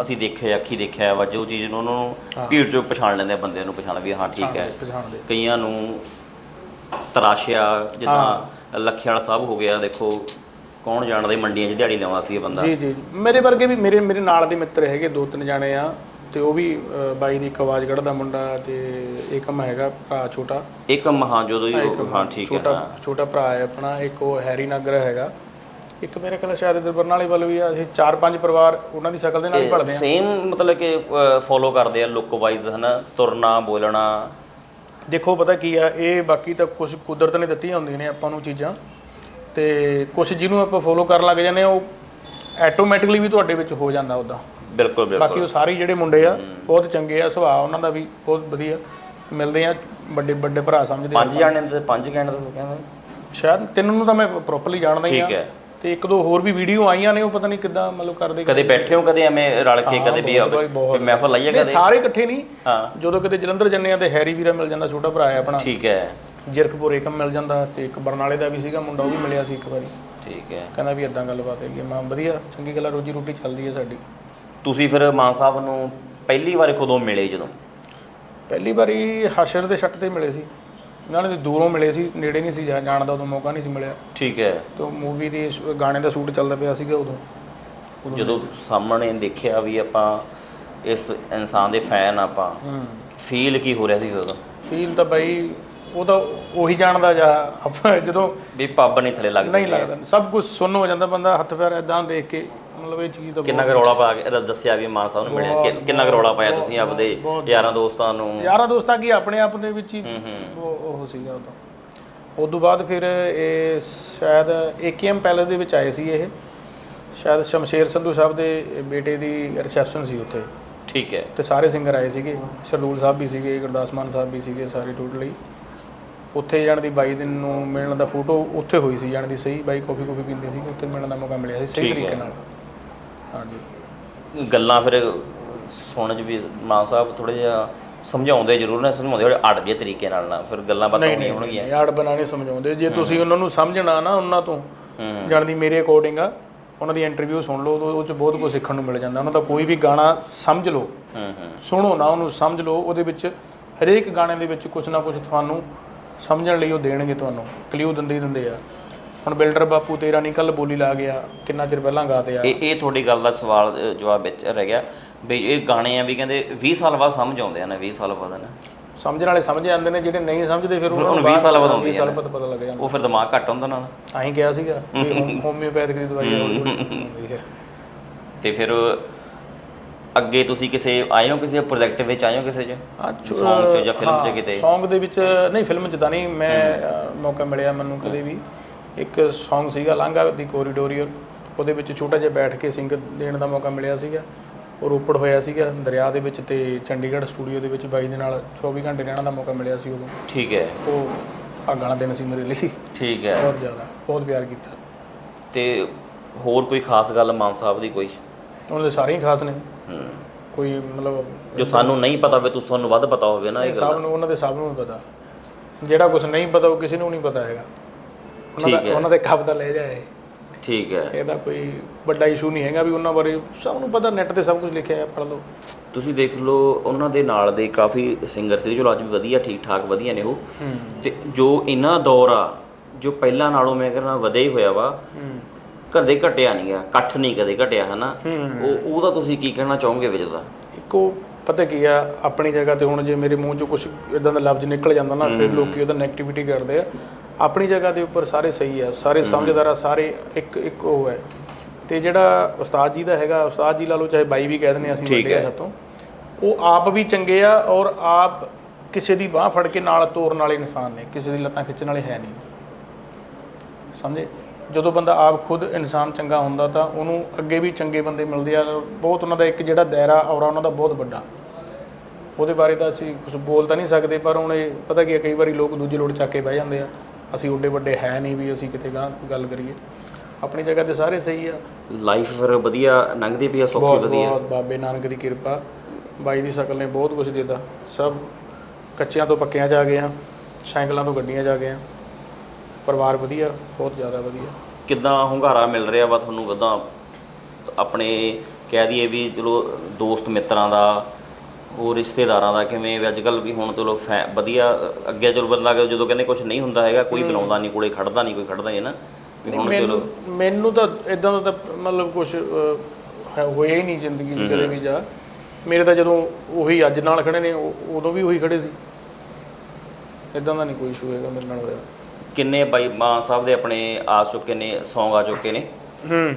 A: ਅਸੀਂ ਦੇਖਿਆ ਅੱਖੀ ਦੇਖਿਆ ਵਾ ਜੋ ਚੀਜ਼ ਨੂੰ ਉਹਨਾਂ ਨੂੰ ਭੀੜ ਚੋਂ ਪਛਾਣ ਲੈਂਦੇ ਆ ਬੰਦੇ ਨੂੰ ਪਛਾਣ ਵੀ ਹਾਂ ਠੀਕ ਹੈ।
B: ਪਛਾਣਦੇ
A: ਕਈਆਂ ਨੂੰ ਤਰਾਸ਼ਿਆ ਜਿੱਦਾਂ ਲੱਖਿਆਲ ਸਾਹਿਬ ਹੋ ਗਿਆ ਦੇਖੋ ਕੌਣ ਜਾਣਦਾ ਮੰਡੀਆਂ 'ਚ ਦਿਹਾੜੀ ਲਾਉਂਦਾ ਸੀ ਇਹ ਬੰਦਾ?
B: ਜੀ ਜੀ। ਮੇਰੇ ਵਰਗੇ ਵੀ ਮੇਰੇ ਮੇਰੇ ਨਾਲ ਦੇ ਮਿੱਤਰ ਹੈਗੇ ਦੋ ਤਿੰਨ ਜਾਣੇ ਆ। ਤੇ ਉਹ ਵੀ ਅ, ਬਾਈ ਦੀ ਇੱਕ ਆਵਾਜ਼ ਕੱਢਦਾ ਮੁੰਡਾ ਤੇ ਏਕਮ ਹੈਗਾ ਭਰਾ ਛੋਟਾ।
A: ਇੱਕ ਮਹਾਂ ਜਦੋਂ ਹੀ ਉਹ- ਹਾਂ ਠੀਕ ਹੈ
B: ਛੋਟਾ ਛੋਟਾ ਭਰਾ ਹੈ ਆਪਣਾ ਇੱਕ ਉਹ ਹੈਰੀ ਨਗਰ ਹੈਗਾ। ਇੱਕ ਮੇਰੇ ਕੋਲ ਸ਼ਾਇਦ ਇਧਰ ਬਰਨਾਲੇ ਵੱਲ ਵੀ ਆ ਅਸੀਂ ਚਾਰ ਪੰਜ ਪਰਿਵਾਰ ਉਹਨਾਂ ਦੀ ਸ਼ਕਲ ਦੇ ਨਾਲ ਹੀ ਪੜਦੇ ਆ
A: ਸੇਮ ਮਤਲਬ ਕਿ ਫੋਲੋ ਕਰਦੇ ਆ ਲੁੱਕ ਵਾਈਜ਼ ਹਨਾ? ਤੁਰਨਾ ਬੋਲਣਾ।
B: ਦੇਖੋ ਪਤਾ ਕੀ ਆ ਇਹ ਬਾਕੀ ਤਾਂ ਕੁਝ ਕੁਦਰਤ ਨੇ ਦਿੱਤੀਆਂ ਹੁੰਦੀਆਂ ਨੇ ਆਪਾਂ ਨੂੰ ਚੀਜ਼ਾਂ। ਤੇ ਕੁਝ ਜਿਹਨੂੰ ਆਪਾਂ ਫੋਲੋ ਕਰਨ ਲੱਗ ਜਾਂਦੇ ਆ ਉਹ ਆਟੋਮੈਟਿਕਲੀ ਵੀ ਤੁਹਾਡੇ ਵਿੱਚ ਹੋ ਜਾਂਦਾ ਉਹਦਾ
A: ਬਿਲਕੁਲ ਬਿਲਕੁਲ।
B: ਬਾਕੀ ਉਹ ਸਾਰੇ ਜਿਹੜੇ ਮੁੰਡੇ ਆ ਬਹੁਤ ਚੰਗੇ ਆ ਸੁਭਾਅ ਉਹਨਾਂ ਦਾ ਵੀ ਬਹੁਤ ਵਧੀਆ। ਮਿਲਦੇ ਆ ਵੱਡੇ ਵੱਡੇ ਭਰਾ ਸਮਝਦੇ ਆ
A: ਪੰਜ ਜਾਣੇ ਤੇ ਪੰਜ ਕਹਿਣ ਦਾ ਕਹਿੰਦਾ
B: ਸ਼ਾਇਦ ਤਿੰਨ ਨੂੰ ਤਾਂ ਮੈਂ ਪ੍ਰੋਪਰਲੀ ਜਾਣਦਾ ਹੀ ਆ।
A: ਠੀਕ ਹੈ।
B: ਤੇ ਇੱਕ ਦੋ ਹੋਰ ਵੀ ਵੀਡੀਓ ਆਈਆਂ ਨੇ ਉਹ ਪਤਾ ਨਹੀਂ ਕਿੱਦਾਂ ਮਤਲਬ ਕਰਦੇ
A: ਕਦੇ ਬੈਠੇ ਹੋ ਕਦੇ ਐਵੇਂ ਰਲ ਕੇ ਕਦੇ ਵੀ
B: ਬਹੁਤ ਵਾਰੀ, ਬਹੁਤ।
A: ਮਹਿਫਲ ਲਾਈਏ
B: ਨਹੀਂ
A: ਕਦੇ?
B: ਸਾਰੇ ਇਕੱਠੇ ਨਹੀਂ।
A: ਹਾਂ।
B: ਜਦੋਂ ਕਿਤੇ ਜਲੰਧਰ ਜੰਨੇ ਆ ਤੇ ਹੈਰੀ ਵੀਰਾ ਮਿਲ ਜਾਂਦਾ ਛੋਟਾ ਭਰਾ ਹੈ ਆਪਣਾ।
A: ਠੀਕ ਹੈ।
B: ਜਿਰਕਪੁਰ ਏਕਮ ਮਿਲ ਜਾਂਦਾ ਤੇ ਇੱਕ ਬਰਨਾਲੇ ਦਾ ਵੀ ਸੀਗਾ ਮੁੰਡਾ ਉਹ ਵੀ ਮਿਲਿਆ ਸੀ ਇੱਕ ਵਾਰੀ।
A: ਠੀਕ ਹੈ।
B: ਕਹਿੰਦਾ ਵੀ ਇਦਾਂ ਗੱਲਬਾਤ ਹੈਗੀ ਆ। ਮੈਂ ਵਧੀਆ ਚੰਗੀ ਗੱਲ ਆ ਰੋਜੀ ਰੋਟੀ ਚੱਲਦੀ ਹੈ ਸਾਡੀ।
A: ਤੁਸੀਂ ਫਿਰ ਮਾਨ ਸਾਹਿਬ ਨੂੰ ਪਹਿਲੀ ਵਾਰ ਕਦੋਂ ਮਿਲੇ ਜਦੋਂ?
B: ਪਹਿਲੀ ਵਾਰੀ ਹਸ਼ਰ ਦੇ ਛੱਟ ਤੇ ਮਿਲੇ ਸੀ। ਇਹਨਾਂ ਨੇ ਦੂਰੋਂ ਮਿਲੇ ਸੀ ਨੇੜੇ ਨਹੀਂ ਸੀ ਜਾ- ਜਾਣ ਦਾ ਉਦੋਂ ਮੌਕਾ ਨਹੀਂ ਸੀ ਮਿਲਿਆ।
A: ਠੀਕ ਹੈ।
B: ਤੇ ਮੂਵੀ ਦੀ ਸ਼- ਗਾਣੇ ਦਾ ਸ਼ੂਟ ਚੱਲਦਾ ਪਿਆ ਸੀਗਾ ਉਦੋਂ।
A: ਜਦੋਂ ਸਾਹਮਣੇ ਦੇਖਿਆ ਵੀ ਆਪਾਂ ਇਸ ਇਨਸਾਨ ਦੇ ਫੈਨ ਆਪਾਂ
B: ਹੂੰ।
A: ਫੀਲ ਕੀ ਹੋ ਰਿਹਾ ਸੀ ਉਦੋਂ?
B: ਫੀਲ ਤਾਂ ਬਾਈ ਉਹ ਤਾਂ ਉਹੀ ਜਾਣਦਾ ਜਾਂ ਆਪਾਂ ਜਦੋਂ
A: ਵੀ ਪੱਬ ਨਹੀਂ ਥੱਲੇ ਲੱਗਦੀ
B: ਨਹੀਂ ਲੱਗਦਾ। ਸਭ ਕੁਝ ਸੁੰਨ ਹੋ ਜਾਂਦਾ ਬੰਦਾ ਹੱਥ ਪੈਰ ਇਦਾਂ ਦੇਖ ਕੇ ਮਤਲਬ ਇਹ ਚੀਜ਼ ਤਾਂ
A: ਕਿੰਨਾ ਕੁ ਰੌਲਾ ਪਾ ਕੇ ਦੱਸਿਆ ਵੀ ਮਾਨ ਸਾਹਿਬ ਨੂੰ ਮਿਲਿਆ। ਕਿ- ਕਿੰਨਾ ਕੁ ਰੌਲਾ ਪਾਇਆ ਤੁਸੀਂ ਆਪਦੇ ਯਾਰਾਂ ਦੋਸਤਾਂ ਨੂੰ?
B: ਯਾਰਾਂ ਦੋਸਤਾਂ ਕੀ ਆਪਣੇ ਆਪ ਦੇ ਵਿੱਚ ਹੀ ਉਹ ਉਹ ਸੀਗਾ ਉਦੋਂ। ਉਸ ਤੋਂ ਬਾਅਦ ਫਿਰ ਇਹ ਸ਼ਾਇਦ ਏਕੇਐਮ ਪੈਲੇਸ ਦੇ ਵਿੱਚ ਆਏ ਸੀ ਇਹ। ਸ਼ਾਇਦ ਸ਼ਮਸ਼ੇਰ ਸੰਧੂ ਸਾਹਿਬ ਦੇ ਬੇਟੇ ਦੀ ਰਿਸੈਪਸ਼ਨ ਸੀ ਉੱਥੇ।
A: ਠੀਕ ਹੈ।
B: ਤੇ ਸਾਰੇ ਸਿੰਗਰ ਆਏ ਸੀਗੇ। ਸ਼ਰਦੂਲ ਸਾਹਿਬ ਵੀ ਸੀਗੇ ਗੁਰਦਾਸ ਮਾਨ ਸਾਹਿਬ ਵੀ ਸੀਗੇ ਸਾਰੇ ਟੋਟਲੀ। ਉੱਥੇ ਜਾਣ ਦੀ 22 ਦਿਨ ਨੂੰ ਮਿਲਣ ਦਾ ਫੋਟੋ ਉੱਥੇ ਹੋਈ ਸੀ ਜਾਣ ਦੀ ਸਹੀ ਬਾਈ ਕਾਫੀ ਕਾਫੀ ਪੀਂਦੇ ਸੀ ਉੱਥੇ ਮਿਲਣ ਦਾ ਮੌਕਾ ਮਿਲਿਆ ਸੀ ਸਹੀ ਤਰੀਕੇ। ਨਾਲ। ਹਾਂਜੀ।
A: ਗੱਲਾਂ ਫਿਰ ਸੁਣਨ ਚ ਵੀ ਮਾਨ ਸਾਹਿਬ ਥੋੜੇ ਜਿਹਾ ਸਮਝਾਉਂਦੇ ਜ਼ਰੂਰ ਨੇ ਸਮਝਾਉਂਦੇ ਥੋੜੇ ਅੜ ਜਿਹੇ ਤਰੀਕੇ ਨਾਲ ਨਾ ਫਿਰ ਗੱਲਾਂ ਬਾਤਾਂ ਹੋਣੀਆਂ ਹੋਣਗੀਆਂ।
B: ਯਾਰ ਬਣਾਣੇ ਸਮਝਾਉਂਦੇ। ਜੇ ਤੁਸੀਂ ਉਹਨਾਂ ਨੂੰ ਸਮਝਣਾ ਨਾ ਉਹਨਾਂ ਤੋਂ
A: ਹੂੰ।
B: ਜਾਣ ਦੀ ਮੇਰੇ ਅਕੋਰਡਿੰਗ ਆ ਉਹਨਾਂ ਦੀ ਇੰਟਰਵਿਊ ਸੁਣ ਲਓ ਉਹ- ਚ ਬਹੁਤ ਕੁਝ ਸਿੱਖਣ ਨੂੰ ਮਿਲ ਜਾਂਦਾ। ਉਹਨਾਂ ਦਾ ਕੋਈ ਵੀ ਗਾਣਾ ਸਮਝ ਲਓ ਸੁਣੋ ਨਾ ਉਹਨੂੰ ਸਮਝ ਲਓ ਉਹਦੇ ਵਿੱਚ ਹਰੇਕ ਗਾਣੇ ਦੇ ਵਿੱਚ ਕੁਝ ਨਾ ਕੁਝ ਤੁਹਾਨੂੰ ਸਮਝਣ ਲਈ ਉਹ ਦੇਣਗੇ ਤੁਹਾਨੂੰ ਕਲਿਊ ਦਿੰਦੇ ਹੀ ਦਿੰਦੇ ਆ। ਹੁਣ ਬਿਲਡਰ ਬਾਪੂ ਤੇਰਾ ਨਹੀਂ ਕੱਲ ਬੋਲੀ ਲਾ ਗਿਆ ਕਿੰਨਾ ਚਿਰ ਪਹਿਲਾਂ ਗਾਤੇ ਆ।
A: ਇਹ ਇਹ ਤੁਹਾਡੀ ਗੱਲ ਦਾ ਸਵਾਲ ਅ, ਜਵਾਬ ਵਿੱਚ ਰਹਿ ਗਿਆ। ਵੀ ਇਹ ਗਾਣੇ ਆ ਵੀ ਕਹਿੰਦੇ 20 ਸਾਲ ਬਾਅਦ ਸਮਝ ਆਉਂਦੇ ਆ ਨਾ 20 ਸਾਲ ਬਾਅਦ ਨਾ।
B: ਸਮਝਣ ਵਾਲੇ ਸਮਝ ਜਾਂਦੇ ਨੇ ਜਿਹੜੇ ਨਹੀਂ ਸਮਝਦੇ ਫਿਰ ਉਹਨਾਂ
A: ਉਹਨੂੰ
B: ਨੂੰ
A: 20 ਸਾਲ ਬਾਅਦ ਆਉਂਦੀ
B: 20 ਸਾਲ ਬਾਅਦ ਪਤਾ ਲੱਗ ਜਾਂਦਾ।
A: ਉਹ ਫਿਰ ਦਿਮਾਗ ਘੱਟ ਹੁੰਦਾ ਨਾ
B: ਆਹੀਂ ਕਿਹਾ ਸੀਗਾ ਵੀ ਹੋਮ- ਹੋਮਿਓਪੈਥਿਕ ਦੀ ਦਵਾਈ ਹੌਲੀ ਹੌਲੀ ਹੁੰਦੀ ਹੈ।
A: ਤੇ ਫਿਰ ਅੱਗੇ ਤੁਸੀਂ ਕਿਸੇ ਆਏ ਹੋ ਕਿਸੇ ਪ੍ਰੋਜੈਕਟ ਵਿੱਚ ਆਏ ਹੋ ਕਿਸੇ ਚ? Song 'ਚ ਜਾਂ film 'ਚ ਕਿਤੇ?
B: Song ਦੇ ਵਿੱਚ ਨਹੀਂ ਫਿਲਮ 'ਚ ਤਾਂ ਨਹੀਂ ਮੈਂ ਅ, ਮੌਕਾ ਮਿਲਿਆ ਮੈਨੂੰ ਕਦੇ ਵੀ। ਇੱਕ Song ਸੀਗਾ ਲਾਂਘਾ ਦੀ ਕੋਰੀਡੋਰੀਅਰ ਉਹਦੇ ਵਿੱਚ ਛੋਟਾ ਜਿਹਾ ਬੈਠ ਕੇ ਸਿੰਗ ਦੇਣ ਦਾ ਮੌਕਾ ਮਿਲਿਆ ਸੀਗਾ। ਉਹ ਰੋਪੜ ਹੋਇਆ ਸੀਗਾ ਦਰਿਆ ਦੇ ਵਿੱਚ ਤੇ ਚੰਡੀਗੜ੍ਹ ਸਟੂਡੀਓ ਦੇ ਵਿੱਚ ਬਾਈ ਦੇ ਨਾਲ 24 ਘੰਟੇ ਰਹਿਣ ਦਾ ਮੌਕਾ ਮਿਲਿਆ ਸੀ ਉਦੋਂ।
A: ਠੀਕ ਹੈ।
B: ਉਹ ਭਾਗਾਂ ਵਾਲਾ ਦਿਨ ਸੀ ਮੇਰੇ ਲਈ।
A: ਠੀਕ ਹੈ।
B: ਬਹੁਤ ਜ਼ਿਆਦਾ ਬਹੁਤ ਪਿਆਰ ਕੀਤਾ।
A: ਤੇ ਹੋਰ ਕੋਈ ਖਾਸ ਗੱਲ ਮਾਨ ਸਾਹਿਬ ਦੀ ਕੋਈ?
B: ਉਹਨਾਂ ਦੇ ਸਾਰੇ ਹੀ ਖਾਸ ਨੇ।
A: ਹੂੰ।
B: ਕੋਈ ਮਤਲਬ
A: ਜੋ ਸਾਨੂੰ ਨਹੀਂ ਪਤਾ ਹੋਵੇ ਤੁਸੀਂ ਤੁਹਾਨੂੰ ਵੱਧ ਪਤਾ ਹੋਵੇ ਨਾ ਇਹ ਗੱਲ।
B: ਸਭ ਨੂੰ ਉਹਨਾਂ ਦੇ ਸਭ ਨੂੰ ਪਤਾ। ਜਿਹੜਾ ਕੁਝ ਨਹੀਂ ਪਤਾ ਉਹ ਕਿਸੇ ਨੂੰ ਨਹੀਂ ਪਤਾ ਹੈਗਾ। ਉਹਨਾਂ
A: ਠੀਕ
B: ਦਾ
A: ਹੈ।
B: ਉਹਨਾਂ ਦੇ ਕੱਪ ਦਾ ਲੈ ਜਾਏ
A: ਠੀਕ ਹੈ।
B: ਇਹਦਾ ਕੋਈ ਵੱਡਾ ਇਸ਼ੂ ਨਹੀਂ ਹੈਗਾ ਵੀ ਉਹਨਾਂ ਬਾਰੇ ਸਭ ਨੂੰ ਪਤਾ ਨੈਟ ਤੇ ਸਭ ਕੁਝ ਲਿਖਿਆ ਹੈ ਪੜ੍ਹ ਲਓ।
A: ਤੁਸੀਂ ਦੇਖ ਲਓ ਉਹਨਾਂ ਦੇ ਨਾਲ ਦੇ ਕਾਫੀ ਸਿੰਗਰ ਸੀ ਜੋ ਅੱਜ ਵੀ ਵਧੀਆ ਠੀਕ ਠਾਕ ਵਧੀਆ ਨੇ ਉਹ। ਤੇ ਜੋ ਇਹਨਾਂ ਦੌਰ ਆ ਜੋ ਪਹਿਲਾਂ ਨਾਲੋਂ ਮੈਂ ਕਹਿੰਦਾ ਵਧਿਆ ਹੀ ਹੋਇਆ ਵਾ ਕਦੇ ਘਟਿਆ ਨਹੀਂ ਆ ਇਕੱਠ ਨਹੀਂ ਕਦੇ ਘਟਿਆ ਹਨਾ? ਉਹ ਉਹਦਾ ਤੁਸੀਂ ਕੀ ਕਹਿਣਾ ਚਾਹੋਗੇ ਵਿੱਚ ਦਾ
B: ਇੱਕੋ ਪਤਾ ਕੀ ਆ ਆਪਣੀ ਜਗ੍ਹਾ ਤੇ ਹੁਣ ਜੇ ਮੇਰੇ ਮੂੰਹ ਚੋਂ ਕੁਝ ਇਦਾਂ ਦਾ ਲਫ਼ਜ਼ ਨਿਕਲ ਜਾਂਦਾ ਨਾ ਫਿਰ ਲੋਕੀ ਉਹਦਾ ਨੈਗੇਟਿਵਿਟੀ ਕਰਦੇ ਆ। ਆਪਣੀ ਜਗ੍ਹਾ ਦੇ ਉੱਪਰ ਸਾਰੇ ਸਹੀ ਆ ਸਾਰੇ ਸਮਝਦਾਰ ਆ ਸਾਰੇ ਇੱਕ ਇੱਕ ਉਹ ਹੈ। ਤੇ ਜਿਹੜਾ ਉਸਤਾਦ ਜੀ ਦਾ ਹੈਗਾ ਉਸਤਾਦ ਜੀ ਲਾ ਲਓ ਚਾਹੇ ਬਾਈ ਵੀ ਕਹਿ ਦਿੰਦੇ ਅਸੀਂ ਵੱਡੇ ਆ। ਸਾਤੋਂ ਉਹ ਆਪ ਵੀ ਚੰਗੇ ਆ ਔਰ ਆਪ ਕਿਸੇ ਦੀ ਬਾਹ ਫੜ ਕੇ ਨਾਲ ਤੋਰਨ ਵਾਲੇ ਇਨਸਾਨ ਨੇ ਕਿਸੇ ਦੀ ਲੱਤਾਂ ਖਿੱਚਣ ਵਾਲੇ ਹੈ ਨਹੀਂ। ਸਮਝੇ? ਜਦੋਂ ਬੰਦਾ ਆਪ ਖੁਦ ਇਨਸਾਨ ਚੰਗਾ ਹੁੰਦਾ ਤਾਂ ਉਹਨੂੰ ਅੱਗੇ ਵੀ ਚੰਗੇ ਬੰਦੇ ਮਿਲਦੇ ਆ ਬਹੁਤ ਉਹਨਾਂ ਦਾ ਇੱਕ ਜਿਹੜਾ ਦਾਇਰਾ ਔਰਾ ਉਹਨਾਂ ਦਾ ਬਹੁਤ ਵੱਡਾ। ਉਹਦੇ ਬਾਰੇ ਤਾਂ ਅਸੀਂ ਕੁਝ ਬੋਲ ਤਾਂ ਨਹੀਂ ਸਕਦੇ ਪਰ ਹੁਣ ਇਹ ਪਤਾ ਕੀ ਹੈ ਕਈ ਵਾਰੀ ਲੋਕ ਦੂਜੇ ਲੋੜ ਚੱਕ ਕੇ ਬਹਿ ਜਾਂਦੇ ਆ। ਅਸੀਂ ਓਡੇ ਵੱਡੇ ਹੈ ਨਹੀਂ ਵੀ ਅਸੀਂ ਕਿਤੇ ਗਾਂ ਗੱਲ ਕਰੀਏ। ਆਪਣੀ ਜਗ੍ਹਾ ਤੇ ਸਾਰੇ ਸਹੀ ਆ।
A: ਲਾਈਫ ਫਿਰ ਵਧੀਆ ਲੰਘਦੀ ਪਈ ਆ ਸੌਖੀ ਵਧੀਆ।
B: ਬਹੁਤ ਬਾਬੇ ਨਾਨਕ ਦੀ ਕਿਰਪਾ। ਬਾਈ ਦੀ ਸ਼ਕਲ ਨੇ ਬਹੁਤ ਕੁਝ ਦਿੱਤਾ। ਸਭ ਕੱਚਿਆਂ ਤੋਂ ਪੱਕਿਆਂ ਜਾ ਗਏ ਆ ਸਾਈਕਲਾਂ ਤੋਂ ਗੱਡੀਆਂ ਜਾ ਗਏ ਆ। ਪਰਿਵਾਰ ਵਧੀਆ ਬਹੁਤ ਜ਼ਿਆਦਾ ਵਧੀਆ।
A: ਕਿੱਦਾਂ ਹੁੰਗਾਰਾ ਮਿਲ ਰਿਹਾ ਵਾ ਤੁਹਾਨੂੰ ਕਿੱਦਾਂ ਆਪਣੇ ਕਹਿ ਦਈਏ ਵੀ ਚਲੋ ਦੋਸਤ ਮਿੱਤਰਾਂ ਦਾ ਹੋਰ ਰਿਸ਼ਤੇਦਾਰਾਂ ਦਾ ਕਿਵੇਂ ਵੀ ਅੱਜ ਕੱਲ ਵੀ ਹੁਣ ਚਲੋ ਫੈ- ਵਧੀਆ ਅੱਗੇ ਚਲੋ ਬੰਦਾ ਕਿ ਜਦੋਂ ਕਹਿੰਦੇ ਕੁਝ ਨਹੀਂ ਹੁੰਦਾ ਹੈਗਾ ਕੋਈ ਬੁਲਾਉਂਦਾ ਨਹੀਂ ਕੋਲੇ ਖੜਦਾ ਨਹੀਂ ਕੋਈ ਖੜਦਾ ਨਹੀਂ ਨਾ। ਵੀ ਹੁਣ ਚਲੋ
B: ਮੈਨੂੰ ਮੈਨੂੰ ਤਾਂ ਇਦਾਂ ਦਾ ਤਾਂ ਮਤਲਬ ਕੁਝ ਹੋਇਆ ਹੀ ਨਹੀਂ ਜ਼ਿੰਦਗੀ ਵਿੱਚ ਕਦੇ ਵੀ ਜਾ ਮੇਰੇ ਤਾਂ ਜਦੋਂ ਉਹੀ ਅੱਜ ਨਾਲ ਖੜੇ ਨੇ ਉਹ- ਉਦੋਂ ਵੀ ਉਹੀ ਖੜੇ ਸੀ। ਇਦਾਂ ਦਾ ਨਹੀਂ ਕੋਈ ਇਸ਼ੂ ਹੈਗਾ ਮੇਰੇ ਨਾਲ ਹੋਇਆ।
A: ਕਿੰਨੇ ਬਾਈ ਮਾਂ ਸਾਹਿਬ ਦੇ ਆਪਣੇ ਆ ਚੁੱਕੇ ਨੇ Song ਆ ਚੁੱਕੇ ਨੇ।
B: ਹੂੰ।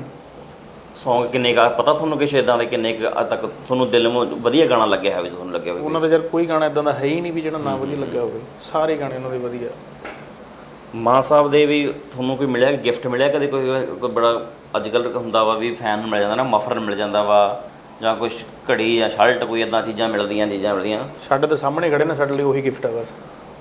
A: Song ਕਿੰਨੇ ਕਾ ਪਤਾ ਤੁਹਾਨੂੰ ਕਿਸੇ ਇਦਾਂ ਦੇ ਕਿੰਨੇ ਕੁ ਅੱਜ ਤੱਕ ਤੁਹਾਨੂੰ ਦਿਲ ਨੂੰ ਵਧੀਆ ਗਾਣਾ ਲੱਗਿਆ ਹੋਵੇ ਤੁਹਾਨੂੰ ਲੱਗਿਆ ਹੋਵੇ?
B: ਉਹਨਾਂ ਦਾ ਯਾਰ ਕੋਈ ਗਾਣਾ ਇਦਾਂ ਦਾ ਹੈ ਹੀ ਨਹੀਂ ਵੀ ਜਿਹੜਾ ਨਾ ਵਧੀਆ ਲੱਗਿਆ ਹੋਵੇ। ਸਾਰੇ ਗਾਣੇ ਉਹਨਾਂ ਦੇ ਵਧੀਆ।
A: ਮਾਂ ਸਾਹਿਬ ਦੇ ਵੀ ਤੁਹਾਨੂੰ ਕੋਈ ਮਿਲਿਆ ਗਿਫਟ ਮਿਲਿਆ ਕਦੇ? ਕੋਈ ਕੋਈ ਬੜਾ ਅੱਜ ਕੱਲ੍ਹ ਹੁੰਦਾ ਵਾ ਵੀ ਫੈਨ ਨੂੰ ਮਿਲ ਜਾਂਦਾ ਨਾ ਮਫਰ ਮਿਲ ਜਾਂਦਾ ਵਾ ਜਾਂ ਕੁਝ ਘੜੀ ਜਾਂ ਸ਼ਰਟ ਕੋਈ ਇਦਾਂ ਚੀਜ਼ਾਂ ਮਿਲਦੀਆਂ ਚੀਜ਼ਾਂ ਮਿਲਦੀਆਂ?
B: ਸਾਡੇ ਤਾਂ ਸਾਹਮਣੇ ਖੜੇ ਨੇ ਸਾਡੇ ਲਈ ਉਹੀ ਗਿਫਟ ਆ ਬਸ।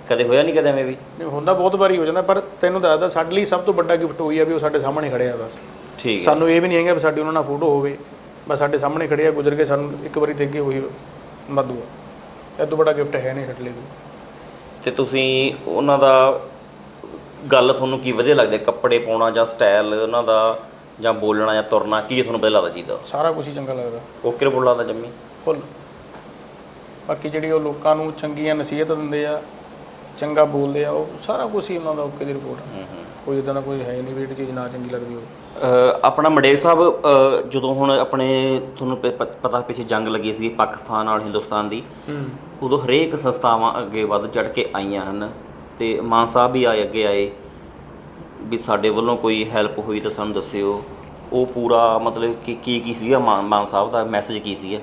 A: ਕਦੇ ਹੋਇਆ ਨਹੀਂ ਕਦੇ ਐਵੇਂ ਵੀ?
B: ਨਹੀਂ ਹੁੰਦਾ ਬਹੁਤ ਵਾਰੀ ਹੋ ਜਾਂਦਾ ਪਰ ਤੈਨੂੰ ਦੱਸਦਾ ਸਾਡੇ ਲਈ ਸਭ ਤੋਂ ਵੱਡਾ ਗਿਫਟ ਹੋਈ ਆ ਵੀ ਉਹ ਸਾਡੇ ਸਾਹਮਣੇ ਖੜੇ ਆ ਬਸ।
A: ਠੀਕ ਹੈ।
B: ਸਾਨੂੰ ਇਹ ਵੀ ਨਹੀਂ ਹੈਗਾ ਵੀ ਸਾਡੀ ਉਹਨਾਂ ਨਾਲ ਫੋਟੋ ਹੋਵੇ। ਬਸ ਸਾਡੇ ਸਾਹਮਣੇ ਖੜੇ ਆ ਗੁਜ਼ਰ ਕੇ ਸਾਨੂੰ ਇੱਕ ਵਾਰੀ ਦੇਖ ਕੇ ਉਹੀ ਮਦੂ ਇਹ ਤੋਂ ਵੱਡਾ ਗਿਫਟ ਹੈ ਨਹੀਂ ਸਾਡੇ ਲਈ।
A: ਤੇ ਤੁਸੀਂ ਉਹਨਾਂ ਦਾ ਗੱਲ ਤੁਹਾਨੂੰ ਕੀ ਵਧੀਆ ਲੱਗਦਾ ਕੱਪੜੇ ਪਾਉਣਾ ਜਾਂ ਸਟਾਈਲ ਉਹਨਾਂ ਦਾ ਜਾਂ ਬੋਲਣਾ ਜਾਂ ਤੁਰਨਾ ਕੀ ਤੁਹਾਨੂੰ ਵਧੀਆ ਲੱਗਦਾ ਚੀਜ਼ ਦਾ?
B: ਸਾਰਾ ਕੁਝ ਹੀ ਚੰਗਾ ਲੱਗਦਾ।
A: ਓਕੇ ਬੋਲ ਲੱਗਦਾ ਜੰਮੀ?
B: ਫੁੱਲ। ਬਾਕੀ ਜਿਹੜੀ ਉਹ ਲੋਕਾਂ ਨੂੰ ਚੰਗੀਆਂ ਨਸੀਹਤ ਦਿੰਦੇ ਆ ਚੰਗਾ ਬੋਲਦੇ ਆ ਉਹ ਸਾਰਾ ਕੁਝ ਹੀ ਉਹਨਾਂ ਦਾ ਓਕੇ ਦੀ ਰਿਪੋਰਟ
A: ਹੂੰ ਹੂੰ।
B: ਕੋਈ ਇਦਾਂ ਦਾ ਕੋਈ ਹੈ ਨਹੀਂ ਵੀ ਜਿਹੜੀ ਚੀਜ਼ ਨਾ ਚੰਗੀ ਲੱਗਦੀ ਹੋਵੇ।
A: ਆਪਣਾ ਮੰਡੇਰ ਸਾਹਿਬ ਜਦੋਂ ਹੁਣ ਆਪਣੇ ਤੁਹਾਨੂੰ ਪ- ਪ- ਪਤਾ ਪਿੱਛੇ ਜੰਗ ਲੱਗੀ ਸੀ ਪਾਕਿਸਤਾਨ ਨਾਲ ਹਿੰਦੁਸਤਾਨ ਦੀ ਉਦੋਂ ਹਰੇਕ ਸੰਸਥਾਵਾਂ ਅੱਗੇ ਵੱਧ ਚੜ ਕੇ ਆਈਆਂ ਹਨ ਤੇ ਮਾਨ ਸਾਹਿਬ ਵੀ ਆਏ ਅੱਗੇ ਆਏ ਵੀ ਸਾਡੇ ਵੱਲੋਂ ਕੋਈ ਹੈਲਪ ਹੋਈ ਤਾਂ ਸਾਨੂੰ ਦੱਸਿਓ। ਉਹ ਪੂਰਾ ਮਤਲਬ ਕਿ ਕੀ ਕੀ ਸੀਗਾ ਮਾਨ ਮਾਨ ਸਾਹਿਬ ਦਾ ਮੈਸੇਜ ਕੀ ਸੀਗਾ?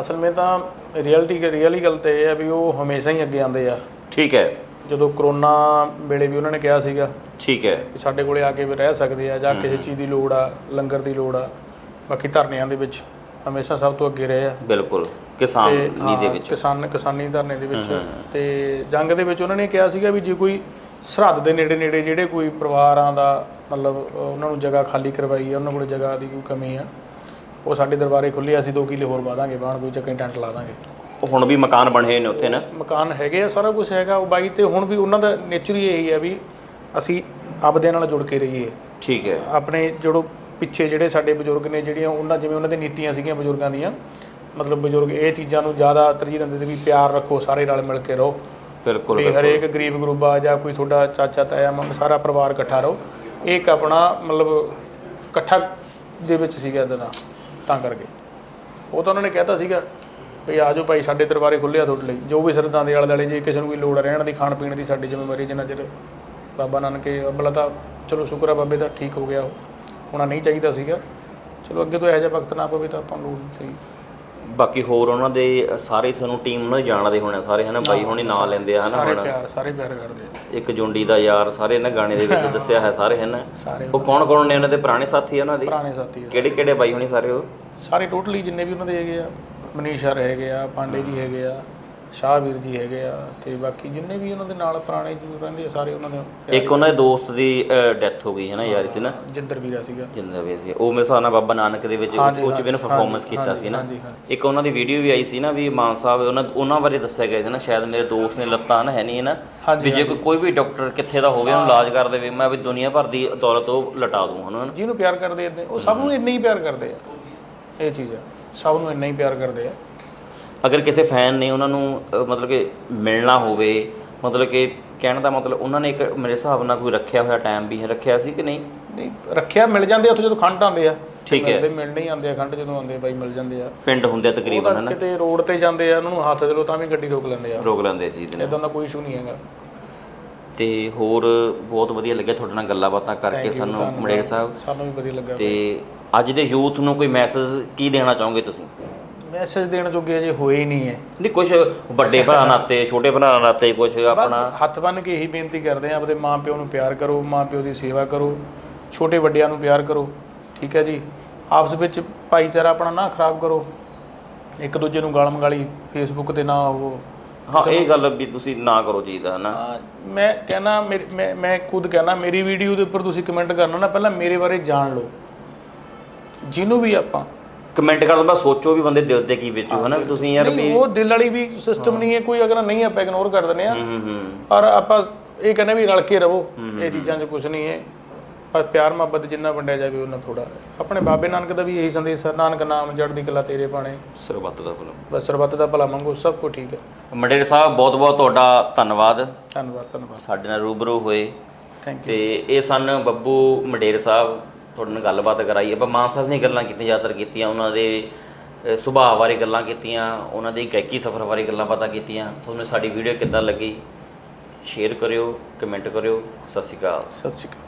B: ਅਸਲ ਵਿੱਚ ਤਾਂ ਰਿਐਲਿਟੀ ਰੀਅਲੀ ਗੱਲ ਤੇ ਇਹ ਹੈ ਵੀ ਉਹ ਹਮੇਸ਼ਾ ਹੀ ਅੱਗੇ ਆਉਂਦੇ ਆ।
A: ਠੀਕ ਹੈ।
B: ਜਦੋਂ ਕਰੋਨਾ ਵੇਲੇ ਵੀ ਉਹਨਾਂ ਨੇ ਕਿਹਾ ਸੀਗਾ
A: ਠੀਕ ਹੈ।
B: ਕਿ ਸਾਡੇ ਕੋਲੇ ਆ ਕੇ ਵੀ ਰਹਿ ਸਕਦੇ ਆ ਜਾਂ ਕਿਸੇ ਚੀਜ਼ ਦੀ ਲੋੜ ਆ ਲੰਗਰ ਦੀ ਲੋੜ ਆ ਬਾਕੀ ਧਰਨਿਆਂ ਦੇ ਵਿੱਚ ਹਮੇਸ਼ਾ ਸਭ ਤੋਂ ਅੱਗੇ ਰਹੇ ਆ।
A: ਬਿਲਕੁਲ ਕਿਸਾਨ ਨੀ ਦੇ ਵਿੱਚ।
B: ਕਿਸਾਨ ਕਿਸਾਨੀ ਧਰਨੇ ਦੇ ਵਿੱਚ। ਤੇ ਜੰਗ ਦੇ ਵਿੱਚ ਉਹਨਾਂ ਨੇ ਕਿਹਾ ਸੀਗਾ ਵੀ ਜੇ ਕੋਈ ਸਰਹੱਦ ਦੇ ਨੇੜੇ ਨੇੜੇ ਜਿਹੜੇ ਕੋਈ ਪਰਿਵਾਰਾਂ ਦਾ ਮਤਲਬ ਉਹਨਾਂ ਨੂੰ ਜਗ੍ਹਾ ਖਾਲੀ ਕਰਵਾਈ ਹੈ ਉਹਨਾਂ ਕੋਲ ਜਗ੍ਹਾ ਦੀ ਕੋਈ ਕਮੀ ਆ ਉਹ ਸਾਡੇ ਦਰਬਾਰੇ ਖੁੱਲੇ ਅਸੀਂ 2 ਕਿੱਲੇ ਹੋਰ ਵਾ ਦਾਂਗੇ ਬਾਹਰ ਕੋਈ ਚੱਕੇ ਟੈਂਟ ਲਾ ਦਾਂਗੇ।
A: ਹੁਣ ਵੀ ਮਕਾਨ ਬਣੇ ਨੇ ਉੱਥੇ ਨਾ?
B: ਮਕਾਨ ਹੈਗੇ ਆ ਸਾਰਾ ਕੁਝ ਹੈਗਾ। ਉਹ ਬਾਈ ਤੇ ਹੁਣ ਵੀ ਉਹਨਾਂ ਦਾ ਨੇਚਰ ਹੀ ਇਹੀ ਆ ਵੀ ਅਸੀਂ ਆਪਦੇ ਨਾਲ ਜੁੜ ਕੇ ਰਹੀਏ।
A: ਠੀਕ ਹੈ।
B: ਆਪਣੇ ਜਿਹੜੋ ਪਿੱਛੇ ਜਿਹੜੇ ਸਾਡੇ ਬਜ਼ੁਰਗ ਨੇ ਜਿਹੜੀਆਂ ਉਹਨਾਂ ਜਿਵੇਂ ਉਹਨਾਂ ਦੀ ਨੀਤੀਆਂ ਸੀਗੀਆਂ ਬਜ਼ੁਰਗਾਂ ਦੀਆਂ ਮਤਲਬ ਬਜ਼ੁਰਗ ਇਹ ਚੀਜ਼ਾਂ ਨੂੰ ਜ਼ਿਆਦਾ ਤਰਜੀਹ ਦਿੰਦੇ ਸੀ ਵੀ ਪਿਆਰ ਰੱਖੋ ਸਾਰੇ ਨਾਲ ਮਿਲ ਕੇ ਰਹੋ।
A: ਬਿਲਕੁਲ
B: ਵੀ ਹਰੇਕ ਗਰੀਬ ਗਰੂਬਾ ਜਾਂ ਕੋਈ ਤੁਹਾਡਾ ਚਾਚਾ ਤਾਇਆ ਮੰਮ ਸਾਰਾ ਪਰਿਵਾਰ ਇਕੱਠਾ ਰਹੋ। ਇਹ ਇੱਕ ਆਪਣਾ ਮਤਲਬ ਇਕੱਠਾ ਦੇ ਵਿੱਚ ਸੀਗਾ ਇਦਾਂ ਦਾ ਤਾਂ ਕਰਕੇ। ਉਹ ਤਾਂ ਉਹਨਾਂ ਨੇ ਕਹਿਤਾ ਸੀਗਾ ਵੀ ਆ ਜਾਓ ਭਾਈ ਸਾਡੇ ਦਰਬਾਰੇ ਖੁੱਲੇ ਆ ਤੁਹਾਡੇ ਲਈ। ਜੋ ਵੀ ਸਰਦਾਂ ਦੇ ਆਲੇ ਦੁਆਲੇ ਜੇ ਕਿਸੇ ਨੂੰ ਕੋਈ ਲੋੜ ਆ ਰਹਿਣ ਦੀ ਖਾਣ ਪੀਣ ਦੀ ਸਾਡੀ ਜ਼ਿੰਮੇਵਾਰੀ ਜਿੰਨਾ ਚਿਰ ਬਾਬਾ ਨਾਨਕੇ ਅਬਲਾ ਤਾਂ ਚਲੋ ਸ਼ੁਕਰ ਆ ਬਾਬੇ ਦਾ ਠੀਕ ਹੋ ਗਿਆ ਉਹ। ਹੋਣਾ ਨਹੀਂ ਚਾਹੀਦਾ ਸੀਗਾ। ਚਲੋ ਅੱਗੇ ਤੋਂ ਇਹੋ ਜਿਹਾ ਵਕਤ ਨਾ ਪਵੇ ਤਾਂ ਆਪਾਂ ਨੂੰ ਸਹੀ।
A: ਬਾਕੀ ਹੋਰ ਉਹਨਾਂ ਦੇ ਸਾਰੇ ਤੁਹਾਨੂੰ ਟੀਮ ਉਹਨਾਂ ਦੀ ਜਾਣਦੇ ਹੋਣੇ ਸਾਰੇ ਹਨਾ? ਬਾਈ ਹੁਣੀ ਨਾਂ ਲੈਂਦੇ ਆ ਹਨਾ?
B: ਸਾਰੇ ਪਿਆਰ ਸਾਰੇ ਪਿਆਰ ਕਰਦੇ ਆ।
A: ਇੱਕ ਜੁੰਡੀ ਦਾ ਯਾਰ ਸਾਰੇ ਇਹਨਾਂ ਗਾਣੇ ਦੇ ਵਿੱਚ ਦੱਸਿਆ ਹੈ ਸਾਰੇ ਹਨ? ਉਹ ਕੌਣ ਕੌਣ ਨੇ ਉਹਨਾਂ ਦੇ ਪੁਰਾਣੇ ਸਾਥੀ ਉਹਨਾਂ ਦੇ?
B: ਪੁਰਾਣੇ ਸਾਥੀ।
A: ਕਿਹੜੇ ਕਿਹੜੇ ਬਾਈ ਹੁਣੀ ਸਾਰੇ ਉਹ?
B: ਸਾਰੇ ਟੋਟਲੀ ਜਿੰਨੇ ਵੀ ਉਹਨਾਂ ਦੇ ਹੈਗੇ ਆ ਮਨੀਸ਼ ਸਰ ਹੈਗੇ ਆ ਪਾਂਡੇ ਜੀ ਹੈਗੇ ਆ ਸ਼ਾਹਵੀਰ ਜੀ ਹੈਗੇ ਆ ਤੇ ਬਾਕੀ ਜਿੰਨੇ ਵੀ ਉਹਨਾਂ ਦੇ ਨਾਲ ਪੁਰਾਣੇ ਜੀ ਰਹਿੰਦੇ ਆ ਸਾਰੇ ਉਹਨਾਂ ਦੇ
A: ਇੱਕ ਉਹਨਾਂ ਦੇ ਦੋਸਤ ਦੀ ਡੈਥ ਹੋ ਗਈ ਹੈ ਨਾ ਯਾਰ ਸੀ ਨਾ?
B: ਜਿੰਦਰ ਵੀਰਾ ਸੀਗਾ।
A: ਜਿੰਦਾ ਵੀ ਸੀ ਉਹ ਮੇਰੇ ਨਾਲ ਬਾਬਾ ਨਾਨਕ ਦੇ ਵਿੱਚ ਉਹ ਚ ਵੀ ਨਾ ਪਰਫਾਰਮੈਂਸ ਕੀਤਾ ਸੀ ਨਾ। ਇੱਕ ਉਹਨਾਂ ਦੀ ਵੀਡੀਓ ਵੀ ਆਈ ਸੀ ਨਾ ਵੀ ਮਾਨ ਸਾਹਿਬ ਉਹਨਾਂ ਉਹਨਾਂ ਬਾਰੇ ਦੱਸਿਆ ਗਿਆ ਸੀ ਨਾ ਸ਼ਾਇਦ ਮੇਰੇ ਦੋਸਤ ਨੇ ਲੱਤਾਂ ਨਾ ਹੈ ਨਹੀਂ ਨਾ ਵੀ ਜੇ ਕੋਈ ਕੋਈ ਵੀ ਡਾਕਟਰ ਕਿੱਥੇ ਦਾ ਹੋਵੇ ਉਹਨੂੰ ਇਲਾਜ ਕਰ ਦੇਵੇ ਮੈਂ ਵੀ ਦੁਨੀਆ ਭਰ ਦੀ ਦੌਲਤ ਉਹ ਲਟਾ ਦੂੰ ਹਨਾ
B: ਜਿਹਨੂੰ ਪਿਆਰ ਕਰਦੇ ਇਦਾਂ ਉਹ ਸਭ ਨੂੰ ਇੰਨਾ ਹੀ ਪਿਆਰ ਕਰਦੇ ਆ। ਇਹ ਚੀਜ਼ ਆ। ਸਭ ਨੂੰ ਇੰਨਾ ਹੀ ਪਿਆਰ ਕਰਦੇ ਆ।
A: ਅਗਰ ਕਿਸੇ ਫੈਨ ਨੇ ਉਹਨਾਂ ਨੂੰ ਮਤਲਬ ਕਿ ਮਿਲਣਾ ਹੋਵੇ ਮਤਲਬ ਕਿ ਕਹਿਣ ਦਾ ਮਤਲਬ ਉਹਨਾਂ ਨੇ ਇੱਕ ਮੇਰੇ ਹਿਸਾਬ ਨਾਲ ਕੋਈ ਰੱਖਿਆ ਹੋਇਆ ਟਾਈਮ ਵੀ ਰੱਖਿਆ ਸੀ ਕਿ ਨਹੀਂ?
B: ਨਹੀਂ ਰੱਖਿਆ ਮਿਲ ਜਾਂਦੇ ਆ ਉੱਥੇ ਜਦੋਂ ਖੰਡ ਆਉਂਦੇ ਆ।
A: ਠੀਕ ਹੈ।
B: ਮਿਲਦੇ ਮਿਲਣੇ ਹੀ ਆਉਂਦੇ ਆ ਖੰਡ ਜਦੋਂ ਆਉਂਦੇ ਆ ਬਾਈ ਮਿਲ ਜਾਂਦੇ ਆ।
A: ਪਿੰਡ ਹੁੰਦੇ ਆ ਤਕਰੀਬਨ ਹਨਾ
B: ਕਿਤੇ ਰੋਡ ਤੇ ਜਾਂਦੇ ਆ ਉਹਨਾਂ ਨੂੰ ਹੱਥ ਦੇ ਲੋ ਤਾਂ ਵੀ ਗੱਡੀ ਰੋਕ ਲੈਂਦੇ ਆ।
A: ਰੋਕ ਲੈਂਦੇ ਜੀ ਦੇ ਨਾਲ।
B: ਇਦਾਂ ਦਾ ਕੋਈ ਇਸ਼ੂ ਨਹੀਂ ਹੈਗਾ।
A: ਤੇ ਹੋਰ ਬਹੁਤ ਵਧੀਆ ਲੱਗਿਆ ਤੁਹਾਡੇ ਨਾਲ ਗੱਲਾਂ ਬਾਤਾਂ ਕਰਕੇ ਸਾਨੂੰ ਮੜੇਰ ਸਾਹਿਬ।
B: ਸਾਨੂੰ ਵੀ ਵਧੀਆ ਲੱਗਾ
A: ਤੇ ਅੱਜ ਦੇ ਯੂਥ ਨੂੰ ਕੋਈ ਮੈਸੇਜ ਕੀ ਦੇਣਾ ਚਾਹੋਗੇ ਤੁਸੀਂ?
B: ਮੈਸੇਜ ਦੇਣ ਜੋਗੇ ਅਜੇ ਹੋਏ ਹੀ ਨਹੀਂ ਹੈ।
A: ਨਹੀਂ ਕੁਝ ਵੱਡੇ ਭਰਾ ਨਾਤੇ ਛੋਟੇ ਭਰਾ ਨਾਤੇ ਕੁਝ
B: ਬਸ
A: ਆਪਣਾ
B: ਹੱਥ ਬੰਨ ਕੇ ਇਹੀ ਬੇਨਤੀ ਕਰਦੇ ਆ ਆਪਦੇ ਮਾਪਿਓ ਨੂੰ ਪਿਆਰ ਕਰੋ ਮਾਪਿਓ ਦੀ ਸੇਵਾ ਕਰੋ ਛੋਟੇ ਵੱਡਿਆਂ ਨੂੰ ਪਿਆਰ ਕਰੋ ਠੀਕ ਹੈ ਜੀ? ਆਪਸ ਵਿੱਚ ਭਾਈਚਾਰਾ ਆਪਣਾ ਨਾ ਖਰਾਬ ਕਰੋ ਇੱਕ ਦੂਜੇ ਨੂੰ ਗਾਲਮ ਗਾਲੀ ਫੇਸਬੁੱਕ ਤੇ ਨਾ ਉਹ
A: ਹਾਂ ਇਹ ਗੱਲ ਵੀ ਤੁਸੀਂ ਨਾ ਕਰੋ ਜੀ ਦਾ ਹਨਾ?
B: ਮੈਂ ਕਹਿਣਾ ਮੇਰੀ- ਮੈਂ ਮੈਂ ਖੁਦ ਕਹਿਣਾ ਮੇਰੀ ਵੀਡੀਓ ਦੇ ਉੱਪਰ ਤੁਸੀਂ ਕਮੈਂਟ ਕਰਨਾ ਨਾ ਪਹਿਲਾਂ ਮੇਰੇ ਬਾਰੇ ਜਾਣ ਲਓ। ਜਿਹਨੂੰ ਵੀ ਆਪਾਂ
A: ਕਮੈਂਟ ਤੋਂ ਬਾਅਦ ਸੋਚੋ ਵੀ ਬੰਦੇ ਦਿਲ ਤੇ ਕੀ ਵਿੱਚੋਂ ਹਨਾ ਵੀ ਤੁਸੀਂ ਯਾਰ ਵੀ
B: ਨਹੀਂ ਉਹ ਦਿਲ ਵਾਲੀ ਵੀ ਸਿਸਟਮ ਨਹੀਂ ਹੈ ਕੋਈ ਅਗਰ ਨਹੀਂ ਆਪਾਂ ਇਗਨੋਰ ਕਰ ਦਿੰਦੇ ਆ
A: ਹੂੰ ਹੂੰ।
B: ਔਰ ਆਪਾਂ ਇਹ ਕਹਿੰਦੇ ਵੀ ਰਲ ਕੇ ਰਹੋ ਇਹ ਚੀਜ਼ਾਂ 'ਚ ਕੁਝ ਨਹੀਂ ਹੈ। ਪਰ ਪਿਆਰ ਮੁਹੱਬਤ ਜਿੰਨਾ ਵੰਡਿਆ ਜਾਵੇ ਉਹਨਾਂ ਥੋੜਾ ਆਪਣੇ ਬਾਬੇ ਨਾਨਕ ਦਾ ਵੀ ਇਹੀ ਸੰਦੇਸ਼ ਹੈ ਨਾਨਕ ਨਾਮ ਜੜ ਦੀ ਕਲਾ ਤੇਰੇ ਬਾਣੇ
A: ਸਰਬੱਤ ਦਾ ਭਲਾ।
B: ਬਸ ਸਰਬੱਤ ਦਾ ਭਲਾ ਮੰਗੋ ਸਭ ਕੁਝ ਠੀਕ ਹੈ।
A: ਮੰਡੇਰ ਸਾਹਿਬ ਬਹੁਤ ਬਹੁਤ ਤੁਹਾਡਾ ਧੰਨਵਾਦ।
B: ਧੰਨਵਾਦ ਧੰਨਵਾਦ।
A: ਸਾਡੇ ਨਾਲ ਰੂਬਰੂ ਹੋਏ।
B: ਥੈਂਕ
A: ਤੇ ਇਹ ਸਨ ਬੱਬੂ ਮੰਡੇਰ ਸਾਹਿਬ। ਤੁਹਾਡੇ ਨਾਲ ਗੱਲਬਾਤ ਕਰਾਈ, ਆਪਾਂ ਮਾਨ ਸਾਹਿਬ ਦੀਆਂ ਗੱਲਾਂ ਕੀਤੀਆਂ, ਜ਼ਿਆਦਾਤਰ ਕੀਤੀਆਂ, ਉਹਨਾਂ ਦੇ ਸੁਭਾਅ ਬਾਰੇ ਗੱਲਾਂ ਕੀਤੀਆਂ, ਉਹਨਾਂ ਦੀ ਗਾਇਕੀ ਸਫ਼ਰ ਬਾਰੇ ਗੱਲਾਂ ਬਾਤਾਂ ਕੀਤੀਆਂ। ਤੁਹਾਨੂੰ ਸਾਡੀ ਵੀਡੀਓ ਕਿੱਦਾਂ ਲੱਗੀ? ਸ਼ੇਅਰ ਕਰਿਓ ਕਮੈਂਟ ਕਰਿਓ। ਸਤਿ ਸ਼੍ਰੀ ਅਕਾਲ।
B: ਸਤਿ ਸ਼੍ਰੀ ਅਕਾਲ।